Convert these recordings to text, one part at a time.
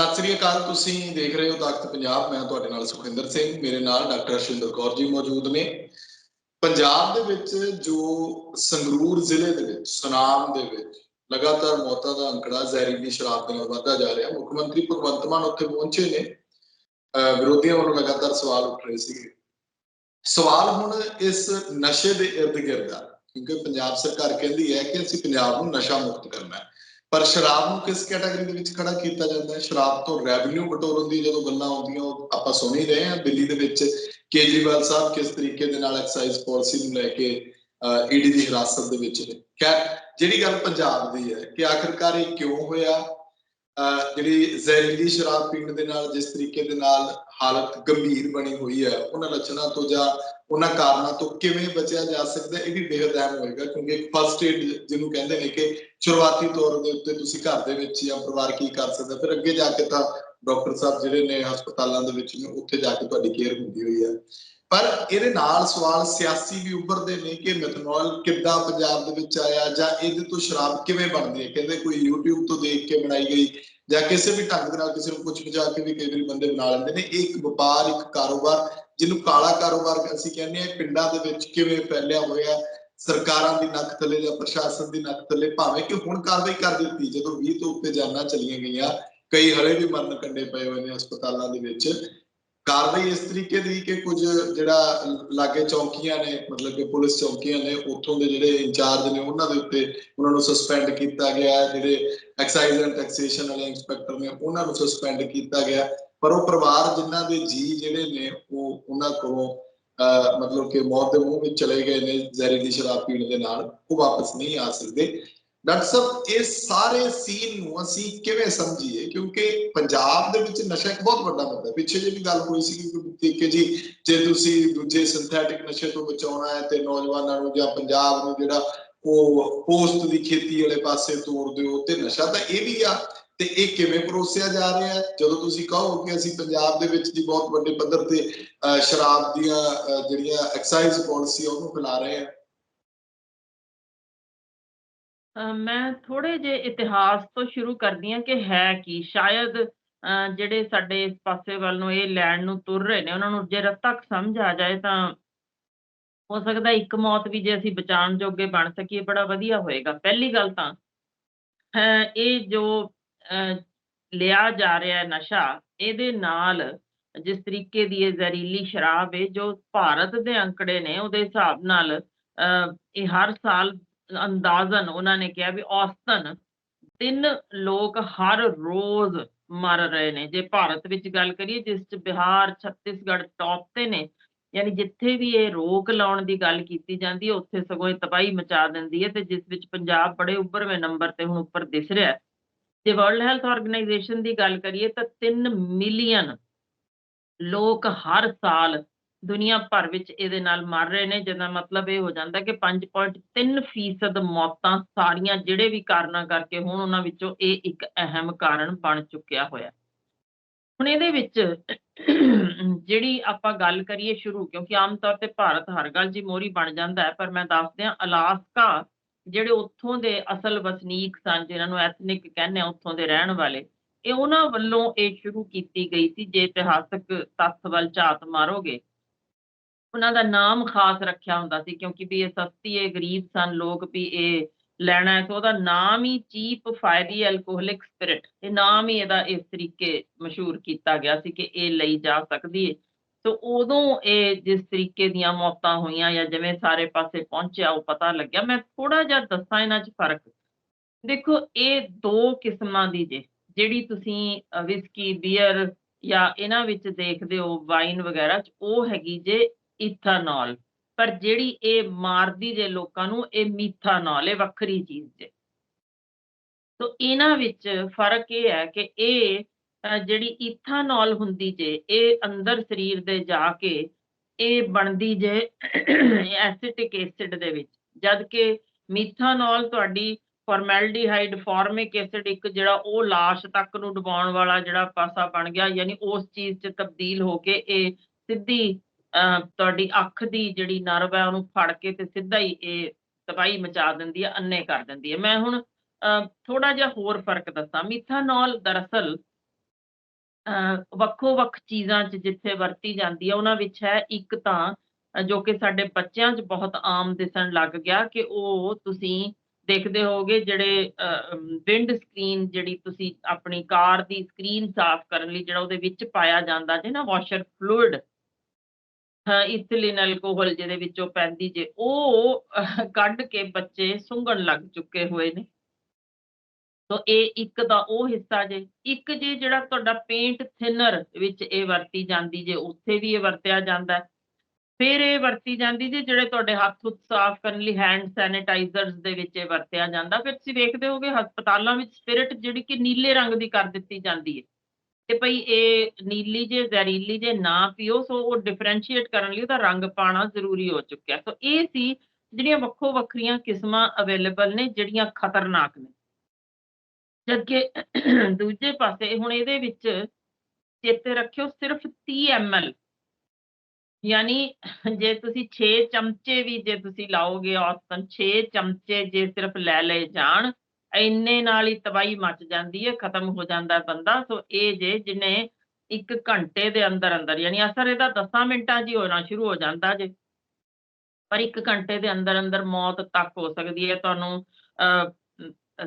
ਸਤਿ ਸ੍ਰੀ ਅਕਾਲ, ਤੁਸੀਂ ਦੇਖ ਰਹੇ ਹੋ ਤਾਕਤ ਪੰਜਾਬ। ਮੈਂ ਤੁਹਾਡੇ ਨਾਲ ਸੁਖਿੰਦਰ ਸਿੰਘ, ਮੇਰੇ ਨਾਲ ਡਾਕਟਰ ਅਸ਼ਵਿੰਦਰ ਕੌਰ ਜੀ ਮੌਜੂਦ ਨੇ। ਪੰਜਾਬ ਦੇ ਵਿੱਚ ਜੋ ਸੰਗਰੂਰ ਜ਼ਿਲ੍ਹੇ ਦੇ ਵਿੱਚ, ਸੁਨਾਮ ਦੇ ਵਿੱਚ ਲਗਾਤਾਰ ਮੌਤਾਂ ਦਾ ਅੰਕੜਾ, ਜ਼ਹਿਰੀਲੀ ਸ਼ਰਾਬ ਦੇ ਨਾਲ ਵਧਦਾ ਜਾ ਰਿਹਾ, ਮੁੱਖ ਮੰਤਰੀ ਭਗਵੰਤ ਮਾਨ ਉੱਥੇ ਪਹੁੰਚੇ ਨੇ। ਅਹ ਵਿਰੋਧੀਆਂ ਵੱਲੋਂ ਲਗਾਤਾਰ ਸਵਾਲ ਉੱਠ ਰਹੇ ਸੀਗੇ। ਸਵਾਲ ਹੁਣ ਇਸ ਨਸ਼ੇ ਦੇ ਇਰਦ ਗਿਰਦ ਆ, ਕਿਉਂਕਿ ਪੰਜਾਬ ਸਰਕਾਰ ਕਹਿੰਦੀ ਹੈ ਕਿ ਅਸੀਂ ਪੰਜਾਬ ਨੂੰ ਨਸ਼ਾ ਮੁਕਤ ਕਰਨਾ ਹੈ। ਪਰ ਸ਼ਰਾਬ ਨੂੰ ਕਿਸ ਕੈਟਾਗਰੀ ਦੇ ਵਿੱਚ ਖੜਾ ਕੀਤਾ ਜਾਂਦਾ ਹੈ? ਸ਼ਰਾਬ ਤੋਂ ਰੈਵਨਿਊ ਬਟੋਰਨ ਦੀ ਜਦੋਂ ਗੱਲਾਂ ਆਉਂਦੀਆਂ, ਉਹ ਆਪਾਂ ਸੁਣ ਹੀ ਰਹੇ ਹਾਂ ਦਿੱਲੀ ਦੇ ਵਿੱਚ ਕੇਜਰੀਵਾਲ ਸਾਹਿਬ ਕਿਸ ਤਰੀਕੇ ਦੇ ਨਾਲ ਐਕਸਾਈਜ਼ ਪਾਲਿਸੀ ਨੂੰ ਲੈ ਕੇ ਈਡੀ ਦੀ ਹਿਰਾਸਤ ਦੇ ਵਿੱਚ ਨੇ। ਖੈਰ, ਜਿਹੜੀ ਗੱਲ ਪੰਜਾਬ ਦੀ ਹੈ ਕਿ ਆਖਿਰਕਾਰ ਇਹ ਕਿਉਂ ਹੋਇਆ? ਜਿਹੜੀ ਜ਼ਹਿਰੀਲੀ ਸ਼ਰਾਬ ਪੀਣ ਦੇ ਨਾਲ, ਜਿਸ ਤਰੀਕੇ ਦੇ ਨਾਲ ਹਾਲਤ ਗੰਭੀਰ ਬਣੀ ਹੋਈ ਹੈ, ਉਹਨਾਂ ਲੱਛਣਾਂ ਤੋਂ ਜਾਂ ਉਹਨਾਂ ਕਾਰਨਾਂ ਤੋਂ ਕਿਵੇਂ ਬਚਿਆ ਜਾ ਸਕਦਾ ਇਹ ਵੀ ਬੇਹੱਦ ਅਹਿਮ ਹੋਏਗਾ, ਕਿਉਂਕਿ ਇੱਕ ਫਸਟ ਏਡ ਜਿਹਨੂੰ ਕਹਿੰਦੇ ਨੇ ਕਿ ਸ਼ੁਰੂਆਤੀ ਤੌਰ ਦੇ ਉੱਤੇ ਤੁਸੀਂ ਘਰ ਦੇ ਵਿੱਚ ਜਾਂ ਪਰਿਵਾਰ ਕੀ ਕਰ ਸਕਦਾ, ਫਿਰ ਅੱਗੇ ਜਾ ਕੇ ਤਾਂ ਡਾਕਟਰ ਸਾਹਿਬ ਜਿਹੜੇ ਨੇ ਹਸਪਤਾਲਾਂ ਦੇ ਵਿੱਚ ਨੇ, ਉੱਥੇ ਜਾ ਕੇ ਤੁਹਾਡੀ ਕੇਅਰ ਹੁੰਦੀ ਹੋਈ ਹੈ। ਪਰ ਇਹਦੇ ਨਾਲ ਸਵਾਲ ਸਿਆਸੀ ਵੀ ਉੱਭਰਦੇ ਨੇ ਕਿ ਮੈਥਨੋਲ ਕਿੱਦਾਂ ਪੰਜਾਬ ਦੇ ਵਿੱਚ ਆਇਆ ਜਾਂ ਇਹਦੇ ਤੋਂ ਸ਼ਰਾਬ ਕਿਵੇਂ ਬਣਦੀ ਹੈ? ਕਹਿੰਦੇ ਕੋਈ YouTube ਤੋਂ ਦੇਖ ਕੇ ਬਣਾਈ ਗਈ ਜਾਂ ਕਿਸੇ ਵੀ ਢੰਗ ਨਾਲ ਕਿਸੇ ਨੂੰ ਕੁਝ ਬਚਾ ਕੇ ਵੀ ਕਈ ਵਾਰੀ ਬੰਦੇ ਬਣਾ ਲੈਂਦੇ ਨੇ। ਇਹ ਇੱਕ ਵਪਾਰ, ਇੱਕ ਕਾਰੋਬਾਰ ਜਿਹਨੂੰ ਕਾਲਾ ਕਾਰੋਬਾਰ ਅਸੀਂ ਕਹਿੰਦੇ ਆ ਪਿੰਡਾਂ ਦੇ ਵਿੱਚ ਕਿਵੇਂ ਫੈਲਿਆ ਹੋਇਆ, ਸਰਕਾਰਾਂ ਦੀ ਨੱਕ ਥੱਲੇ ਜਾਂ ਪ੍ਰਸ਼ਾਸਨ ਦੀ ਨੱਕ ਥੱਲੇ ਭਾਵੇਂ ਕਿ ਹੁਣ ਕਾਰਵਾਈ ਕਰ ਦਿੱਤੀ, ਜਦੋਂ 20 ਤੋਂ ਉੱਤੇ ਜਾਨਾਂ ਚਲੀਆਂ ਗਈਆਂ, ਕਈ ਹਲੇ ਵੀ ਮਰਨ ਕੰਡੇ ਪਏ ਹੋਏ ਨੇ ਹਸਪਤਾਲਾਂ ਦੇ ਵਿੱਚ। ਕਾਰਵਾਈ ਇਸ ਤਰੀਕੇ ਦੀ ਕਿ ਕੁਝ ਜਿਹੜਾ ਲਾਗੇ ਚੌਕੀਆਂ ਨੇ, ਮਤਲਬ ਕਿ ਪੁਲਿਸ ਚੌਕੀਆਂ ਨੇ, ਉੱਥੋਂ ਦੇ ਜਿਹੜੇ ਇੰਚਾਰਜ ਨੇ, ਉਹਨਾਂ ਦੇ ਉੱਤੇ ਉਹਨਾਂ ਨੂੰ ਸਸਪੈਂਡ ਕੀਤਾ ਗਿਆ। ਜਿਹੜੇ ਐਕਸਾਈਜ਼ ਐਂਡ ਟੈਕਸੇਸ਼ਨ ਵਾਲੇ ਇੰਸਪੈਕਟਰ ਨੇ, ਉਹਨਾਂ ਨੂੰ ਸਸਪੈਂਡ ਕੀਤਾ ਗਿਆ। ਪਰ ਉਹ ਪਰਿਵਾਰ ਜਿਨ੍ਹਾਂ ਦੇ ਜੀ ਜਿਹੜੇ ਨੇ, ਉਹ ਉਹਨਾਂ ਕੋਲੋਂ ਅਹ ਮਤਲਬ ਕਿ ਮੌਤ ਦੇ ਮੂੰਹ ਵਿੱਚ ਚਲੇ ਗਏ ਨੇ, ਜ਼ਹਿਰੀਲੀ ਸ਼ਰਾਬ ਪੀਣ ਦੇ ਨਾਲ। ਉਹ ਵਾਪਸ ਨਹੀਂ ਆ ਸਕਦੇ। ਡਾਕਟਰ ਸਾਹਿਬ, ਇਹ ਸਾਰੇ ਸੀਨ ਨੂੰ ਅਸੀਂ ਕਿਵੇਂ ਸਮਝੀਏ? ਕਿਉਂਕਿ ਪੰਜਾਬ ਦੇ ਵਿੱਚ ਨਸ਼ਾ ਇੱਕ ਬਹੁਤ ਵੱਡਾ ਮੁੱਦਾ ਹੈ। ਪਿੱਛੇ ਜੇ ਵੀ ਗੱਲ ਹੋਈ ਸੀ ਕਿ ਕਿ ਜੀ, ਜੇ ਤੁਸੀਂ ਦੂਜੇ ਸਿੰਥੈਟਿਕ ਨਸ਼ੇ ਤੋਂ ਬਚਾਉਣਾ ਹੈ ਤੇ ਨੌਜਵਾਨਾਂ ਨੂੰ ਜਾਂ ਪੰਜਾਬ ਨੂੰ ਜਿਹੜਾ ਉਹ ਪੋਸਟ ਦੀ ਖੇਤੀ ਵਾਲੇ ਪਾਸੇ ਤੋਰ ਦਿਓ ਤੇ ਨਸ਼ਾ ਤਾਂ ਇਹ ਵੀ ਆ। ਤੇ ਇਹ ਕਿਵੇਂ ਪਰੋਸਿਆ ਜਾ ਰਿਹਾ ਹੈ? ਜਦੋਂ ਤੁਸੀਂ ਕਹੋ ਕਿ ਅਸੀਂ ਪੰਜਾਬ ਦੇ ਵਿੱਚ ਜੀ ਬਹੁਤ ਵੱਡੇ ਪੱਧਰ ਤੇ, ਅਹ ਸ਼ਰਾਬ ਦੀਆਂ ਜਿਹੜੀਆਂ ਐਕਸਾਈਜ਼ ਪਾਲਿਸੀ ਉਹਨੂੰ ਫੈਲਾ ਰਹੇ ਹਾਂ ਮੈਂ ਥੋੜੇ ਜੇ ਇਤਿਹਾਸ ਤੋਂ ਸ਼ੁਰੂ ਕਰਦੀ ਹਾਂ ਕਿ ਹੈ ਕੀ। ਸ਼ਾਇਦ ਜਿਹੜੇ ਸਾਡੇ ਇਸ ਪਾਸੇ ਵੱਲ ਨੂੰ ਇਹ ਲੈਣ ਨੂੰ ਤੁਰ ਰਹੇ ਨੇ ਉਹਨਾਂ ਨੂੰ ਜੇ ਤੱਕ ਸਮਝ ਆ ਜਾਏ ਤਾਂ ਹੋ ਸਕਦਾ ਇੱਕ ਮੌਤ ਵੀ ਜੇ ਅਸੀਂ ਬਚਾਉਣ ਜੋਗੇ ਬਣ ਸਕੀਏ ਬੜਾ ਵਧੀਆ ਹੋਏਗਾ। ਪਹਿਲੀ ਗੱਲ ਤਾਂ ਇਹ ਜੋ ਅ, ਲਿਆ ਜਾ ਰਿਹਾ ਨਸ਼ਾ ਇਹਦੇ ਨਾਲ ਜਿਸ ਤਰੀਕੇ ਦੀ ਇਹ ਜ਼ਹਿਰੀਲੀ ਸ਼ਰਾਬ ਹੈ ਜੋ ਭਾਰਤ ਦੇ ਅੰਕੜੇ ਨੇ ਉਹਦੇ ਹਿਸਾਬ ਨਾਲ ਅ, ਇਹ ਹਰ ਸਾਲ ਅੰਦਾਜ਼ਨ ਉਹਨਾਂ ਨੇ ਕਿਹਾ ਵੀ ਔਸਤਨ ਤਿੰਨ ਲੋਕ ਹਰ ਰੋਜ਼ ਮਰ ਰਹੇ ਨੇ। ਜੇ ਭਾਰਤ ਵਿੱਚ ਗੱਲ ਕਰੀਏ, ਜਿਸ ਚ ਬਿਹਾਰ, ਛੱਤੀਸਗੜ੍ਹ ਟੌਪ ਤੇ ਨੇ, ਯਾਨੀ ਜਿੱਥੇ ਵੀ ਇਹ ਰੋਕ ਲਾਉਣ ਦੀ ਗੱਲ ਕੀਤੀ ਜਾਂਦੀ ਹੈ, ਉੱਥੇ ਸਗੋਂ ਇਹ ਤਬਾਹੀ ਮਚਾ ਦਿੰਦੀ ਹੈ ਤੇ ਜਿਸ ਵਿੱਚ ਪੰਜਾਬ ਬੜੇ ਉੱਪਰਵੇਂ ਨੰਬਰ ਤੇ ਹੁਣ ਉੱਪਰ ਦਿਸ ਰਿਹਾ ਹੈ। ਜੇ ਵਰਲਡ ਹੈਲਥ ਆਰਗੇਨਾਈਜੇਸ਼ਨ ਦੀ ਗੱਲ ਕਰੀਏ ਤਾਂ 3 ਮਿਲੀਅਨ ਲੋਕ ਹਰ ਸਾਲ ਦੁਨੀਆ ਭਰ ਵਿੱਚ ਇਹਦੇ ਨਾਲ ਮਰ ਰਹੇ ਨੇ, ਜਿਹਦਾ ਮਤਲਬ ਇਹ ਹੋ ਜਾਂਦਾ ਕਿ 5.3 ਫੀਸਦ ਮੌਤਾਂ ਸਾਰੀਆਂ ਜਿਹੜੇ ਵੀ ਕਾਰਨਾਂ ਕਰਕੇ ਹੋਣ, ਉਹਨਾਂ ਵਿੱਚੋਂ ਇਹ ਇੱਕ ਅਹਿਮ ਕਾਰਨ ਬਣ ਚੁੱਕਿਆ ਹੋਇਆ। ਹੁਣ ਇਹਦੇ ਵਿੱਚ ਜਿਹੜੀ ਆਪਾਂ ਗੱਲ ਕਰੀਏ ਸ਼ੁਰੂ, ਕਿਉਂਕਿ ਆਮ ਤੌਰ ਤੇ ਭਾਰਤ ਹਰ ਗੱਲ ਜੀ ਮੋਰੀ ਬਣ ਜਾਂਦਾ ਹੈ, ਪਰ ਮੈਂ ਦੱਸਦਿਆਂ ਅਲਾਸਕਾ, ਜਿਹੜੇ ਉੱਥੋਂ ਦੇ ਅਸਲ ਵਸਨੀਕ ਸਨ, ਜਿਨ੍ਹਾਂ ਨੂੰ ਐਥਨਿਕ ਕਹਿੰਦੇ ਆ ਉੱਥੋਂ ਦੇ ਰਹਿਣ ਵਾਲੇ, ਇਹ ਉਹਨਾਂ ਵੱਲੋਂ ਇਹ ਸ਼ੁਰੂ ਕੀਤੀ ਗਈ ਸੀ, ਜੇ ਇਤਿਹਾਸਕ ਤੱਥ ਵੱਲ ਝਾਤ ਮਾਰੋਗੇ ਉਹਨਾਂ ਦਾ ਨਾਮ ਖਾਸ ਰੱਖਿਆ ਹੁੰਦਾ ਸੀ, ਕਿਉਂਕਿ ਵੀ ਇਹ ਸਸਤੀ ਹੈ ਗਰੀਬ ਸਨ, ਲੋਕ ਵੀ ਇਹ ਲੈਣਾ ਹੈ, ਸੋ ਉਹਦਾ ਨਾਮ ਹੀ ਚੀਪ ਫਾਇਰੀ ਐਲਕੋਹਲਿਕ ਸਪਿਰਿਟ ਇਹ ਨਾਮ ਹੀ ਇਹਦਾ ਇਸ ਤਰੀਕੇ ਮਸ਼ਹੂਰ ਕੀਤਾ ਗਿਆ ਸੀ ਕਿ ਇਹ ਲਈ ਜਾ ਸਕਦੀ ਹੈ ਸੋ ਉਦੋਂ ਇਹ ਜਿਸ ਤਰੀਕੇ ਦੀਆਂ ਮੌਤਾਂ ਹੋਈਆਂ ਜਾਂ ਜਿਵੇਂ ਸਾਰੇ ਪਾਸੇ ਪਹੁੰਚਿਆ, ਉਹ ਪਤਾ ਲੱਗਿਆ। ਮੈਂ ਥੋੜਾ ਜਿਹਾ ਦੱਸਾਂ ਇਹਨਾਂ 'ਚ ਫ਼ਰਕ। ਦੇਖੋ, ਇਹ ਦੋ ਕਿਸਮਾਂ ਦੀ ਜੇ, ਜਿਹੜੀ ਤੁਸੀਂ ਵਿਸਕੀ ਬੀਅਰ ਜਾਂ ਇਹਨਾਂ ਵਿੱਚ ਦੇਖਦੇ ਹੋ ਵਾਈਨ ਵਗੈਰਾ 'ਚ, ਉਹ ਹੈਗੀ ਜੇ ਇਥਾਨੋਲ। ਪਰ ਜਿਹੜੀ ਇਹ ਮਾਰਦੀ ਜੇ ਲੋਕਾਂ ਨੂੰ, ਇਹ ਮੀਥਾਨੋਲ, ਇਹ ਵੱਖਰੀ ਚੀਜ਼ ਜੇ। ਸੋ ਇਹਨਾਂ ਵਿੱਚ ਫ਼ਰਕ ਇਹ ਹੈ ਕਿ ਇਹ ਜਿਹੜੀ ਇਥਾਨੋਲ ਹੁੰਦੀ ਜੇ, ਇਹ ਅੰਦਰ ਸਰੀਰ ਦੇ ਜਾ ਕੇ ਇਹ ਬਣਦੀ ਜੇ ਐਸਿਟਿਕ ਐਸਿਡ ਦੇ ਵਿੱਚ। ਜਦ ਕਿ ਮੀਥਾਨੋਲ ਤੁਹਾਡੀ ਫਾਰਮੈਲਡੀਹਾਈਡ ਫਾਰਮਿਕ ਐਸਿਡ ਇੱਕ ਜਿਹੜਾ ਉਹ ਲਾਸ਼ ਤੱਕ ਨੂੰ ਡੁਬਾਉਣ ਵਾਲਾ ਜਿਹੜਾ ਪਾਸਾ ਬਣ ਗਿਆ, ਯਾਨੀ ਉਸ ਚੀਜ਼ 'ਚ ਤਬਦੀਲ ਹੋ ਕੇ ਇਹ ਸਿੱਧੀ ਤੁਹਾਡੀ ਅੱਖ ਦੀ ਜਿਹੜੀ ਨਰਵ ਹੈ ਉਹਨੂੰ ਫੜ ਕੇ ਤੇ ਸਿੱਧਾ ਹੀ ਇਹ ਤਬਾਹੀ ਮਚਾ ਦਿੰਦੀ ਹੈ ਅੰਨੇ ਕਰ ਦਿੰਦੀ ਹੈ। ਮੈਂ ਹੁਣ ਥੋੜਾ ਜਿਹਾ ਹੋਰ ਫ਼ਰਕ ਦੱਸਾਂ। ਮਿਥਾਨੋਲ ਦਰਅਸਲ ਵੱਖੋ-ਵੱਖ ਚੀਜ਼ਾਂ 'ਚ ਜਿੱਥੇ ਵਰਤੀ ਜਾਂਦੀ ਹੈ, ਉਹਨਾਂ ਵਿੱਚ ਹੈ ਇੱਕ ਤਾਂ ਜੋ ਕਿ ਸਾਡੇ ਬੱਚਿਆਂ 'ਚ ਬਹੁਤ ਆਮ ਦਿਸਣ ਲੱਗ ਗਿਆ ਕਿ ਉਹ ਤੁਸੀਂ ਦੇਖਦੇ ਹੋਗੇ ਜਿਹੜੇ ਵਿੰਡ ਸਕਰੀਨ ਜਿਹੜੀ ਤੁਸੀਂ ਆਪਣੀ ਕਾਰ ਦੀ ਸਕਰੀਨ ਸਾਫ਼ ਕਰਨ ਲਈ ਜਿਹੜਾ ਉਹਦੇ ਵਿੱਚ ਪਾਇਆ ਜਾਂਦਾ ਜੇ ਨਾ ਵਾਸ਼ਰ ਫਲੂਇਡ ਹਾਂ, ਇਥਿਲੀਨ ਅਲਕੋਹਲ ਜਿਹਦੇ ਵਿੱਚੋਂ ਪੈਂਦੀ ਜੇ ਉਹ ਕੱਢ ਕੇ ਬੱਚੇ ਸੁੰਘਣ ਲੱਗ ਚੁੱਕੇ ਹੋਏ ਨੇ। ਤੋ ਇਹ ਇੱਕ ਤਾਂ ਉਹ ਹਿੱਸਾ ਜੇ, ਇੱਕ ਜੇ ਜਿਹੜਾ ਤੁਹਾਡਾ ਪੇਂਟ ਥਿਨਰ ਵਿੱਚ ਇਹ ਵਰਤੀ ਜਾਂਦੀ ਜੇ ਉੱਥੇ ਵੀ ਇਹ ਵਰਤਿਆ ਜਾਂਦਾ ਫਿਰ ਇਹ ਵਰਤੀ ਜਾਂਦੀ ਜੇ ਜਿਹੜੇ ਤੁਹਾਡੇ ਹੱਥ-ਹੁੱਥ ਸਾਫ਼ ਕਰਨ ਲਈ ਹੈਂਡ ਸੈਨੀਟਾਈਜ਼ਰਸ ਦੇ ਵਿੱਚ ਇਹ ਵਰਤਿਆ ਜਾਂਦਾ। ਫਿਰ ਤੁਸੀਂ ਵੇਖਦੇ ਹੋਗੇ ਹਸਪਤਾਲਾਂ ਵਿੱਚ ਸਪਿਰਟ ਜਿਹੜੀ ਕਿ ਨੀਲੇ ਰੰਗ ਦੀ ਕਰ ਦਿੱਤੀ ਜਾਂਦੀ ਹੈ। ਤੇ ਭਈ ਇਹ ਨੀਲੀ ਜੇ ਜ਼ਹਿਰੀਲੀ ਜੇ ਨਾ ਪੀਓ, ਸੋ ਉਹ ਡਿਫਰੈਂਸ਼ੀਏਟ ਕਰਨ ਲਈ ਉਹਦਾ ਰੰਗ ਪਾਣਾ ਜ਼ਰੂਰੀ ਹੋ ਚੁੱਕਿਆ। ਸੋ ਇਹ ਸੀ ਜਿਹੜੀਆਂ ਵੱਖੋ ਵੱਖਰੀਆਂ ਕਿਸਮਾਂ ਅਵੇਲੇਬਲ ਨੇ, ਜਿਹੜੀਆਂ ਖਤਰਨਾਕ ਨੇ। ਜਦਕਿ ਦੂਜੇ ਪਾਸੇ ਹੁਣ ਇਹਦੇ ਵਿੱਚ ਚੇਤੇ ਰੱਖਿਓ, ਸਿਰਫ 30 ਐਮਐਲ ਯਾਨੀ ਜੇ ਤੁਸੀਂ 6 ਚਮਚੇ ਵੀ ਜੇ ਤੁਸੀਂ ਲਾਓਗੇ ਔਸਤਨ 6 ਚਮਚੇ ਜੇ ਸਿਰਫ ਲੈ ਲਏ ਜਾਣ ਇੰਨੇ ਨਾਲ ਹੀ ਤਬਾਹੀ ਮਚ ਜਾਂਦੀ ਹੈ, ਖਤਮ ਹੋ ਜਾਂਦਾ ਬੰਦਾ। ਸੋ ਇਹ ਜੇ ਜਿਹਨੇ 1 ਘੰਟੇ ਦੇ ਅੰਦਰ ਅੰਦਰ, ਯਾਨੀ ਅਸਰ ਇਹਦਾ 10 ਮਿੰਟਾਂ 'ਚ ਹੋਣਾ ਸ਼ੁਰੂ ਹੋ ਜਾਂਦਾ ਜੇ। ਪਰ 1 ਘੰਟੇ ਦੇ ਅੰਦਰ ਅੰਦਰ ਮੌਤ ਤੱਕ ਹੋ ਸਕਦੀ ਹੈ। ਤੁਹਾਨੂੰ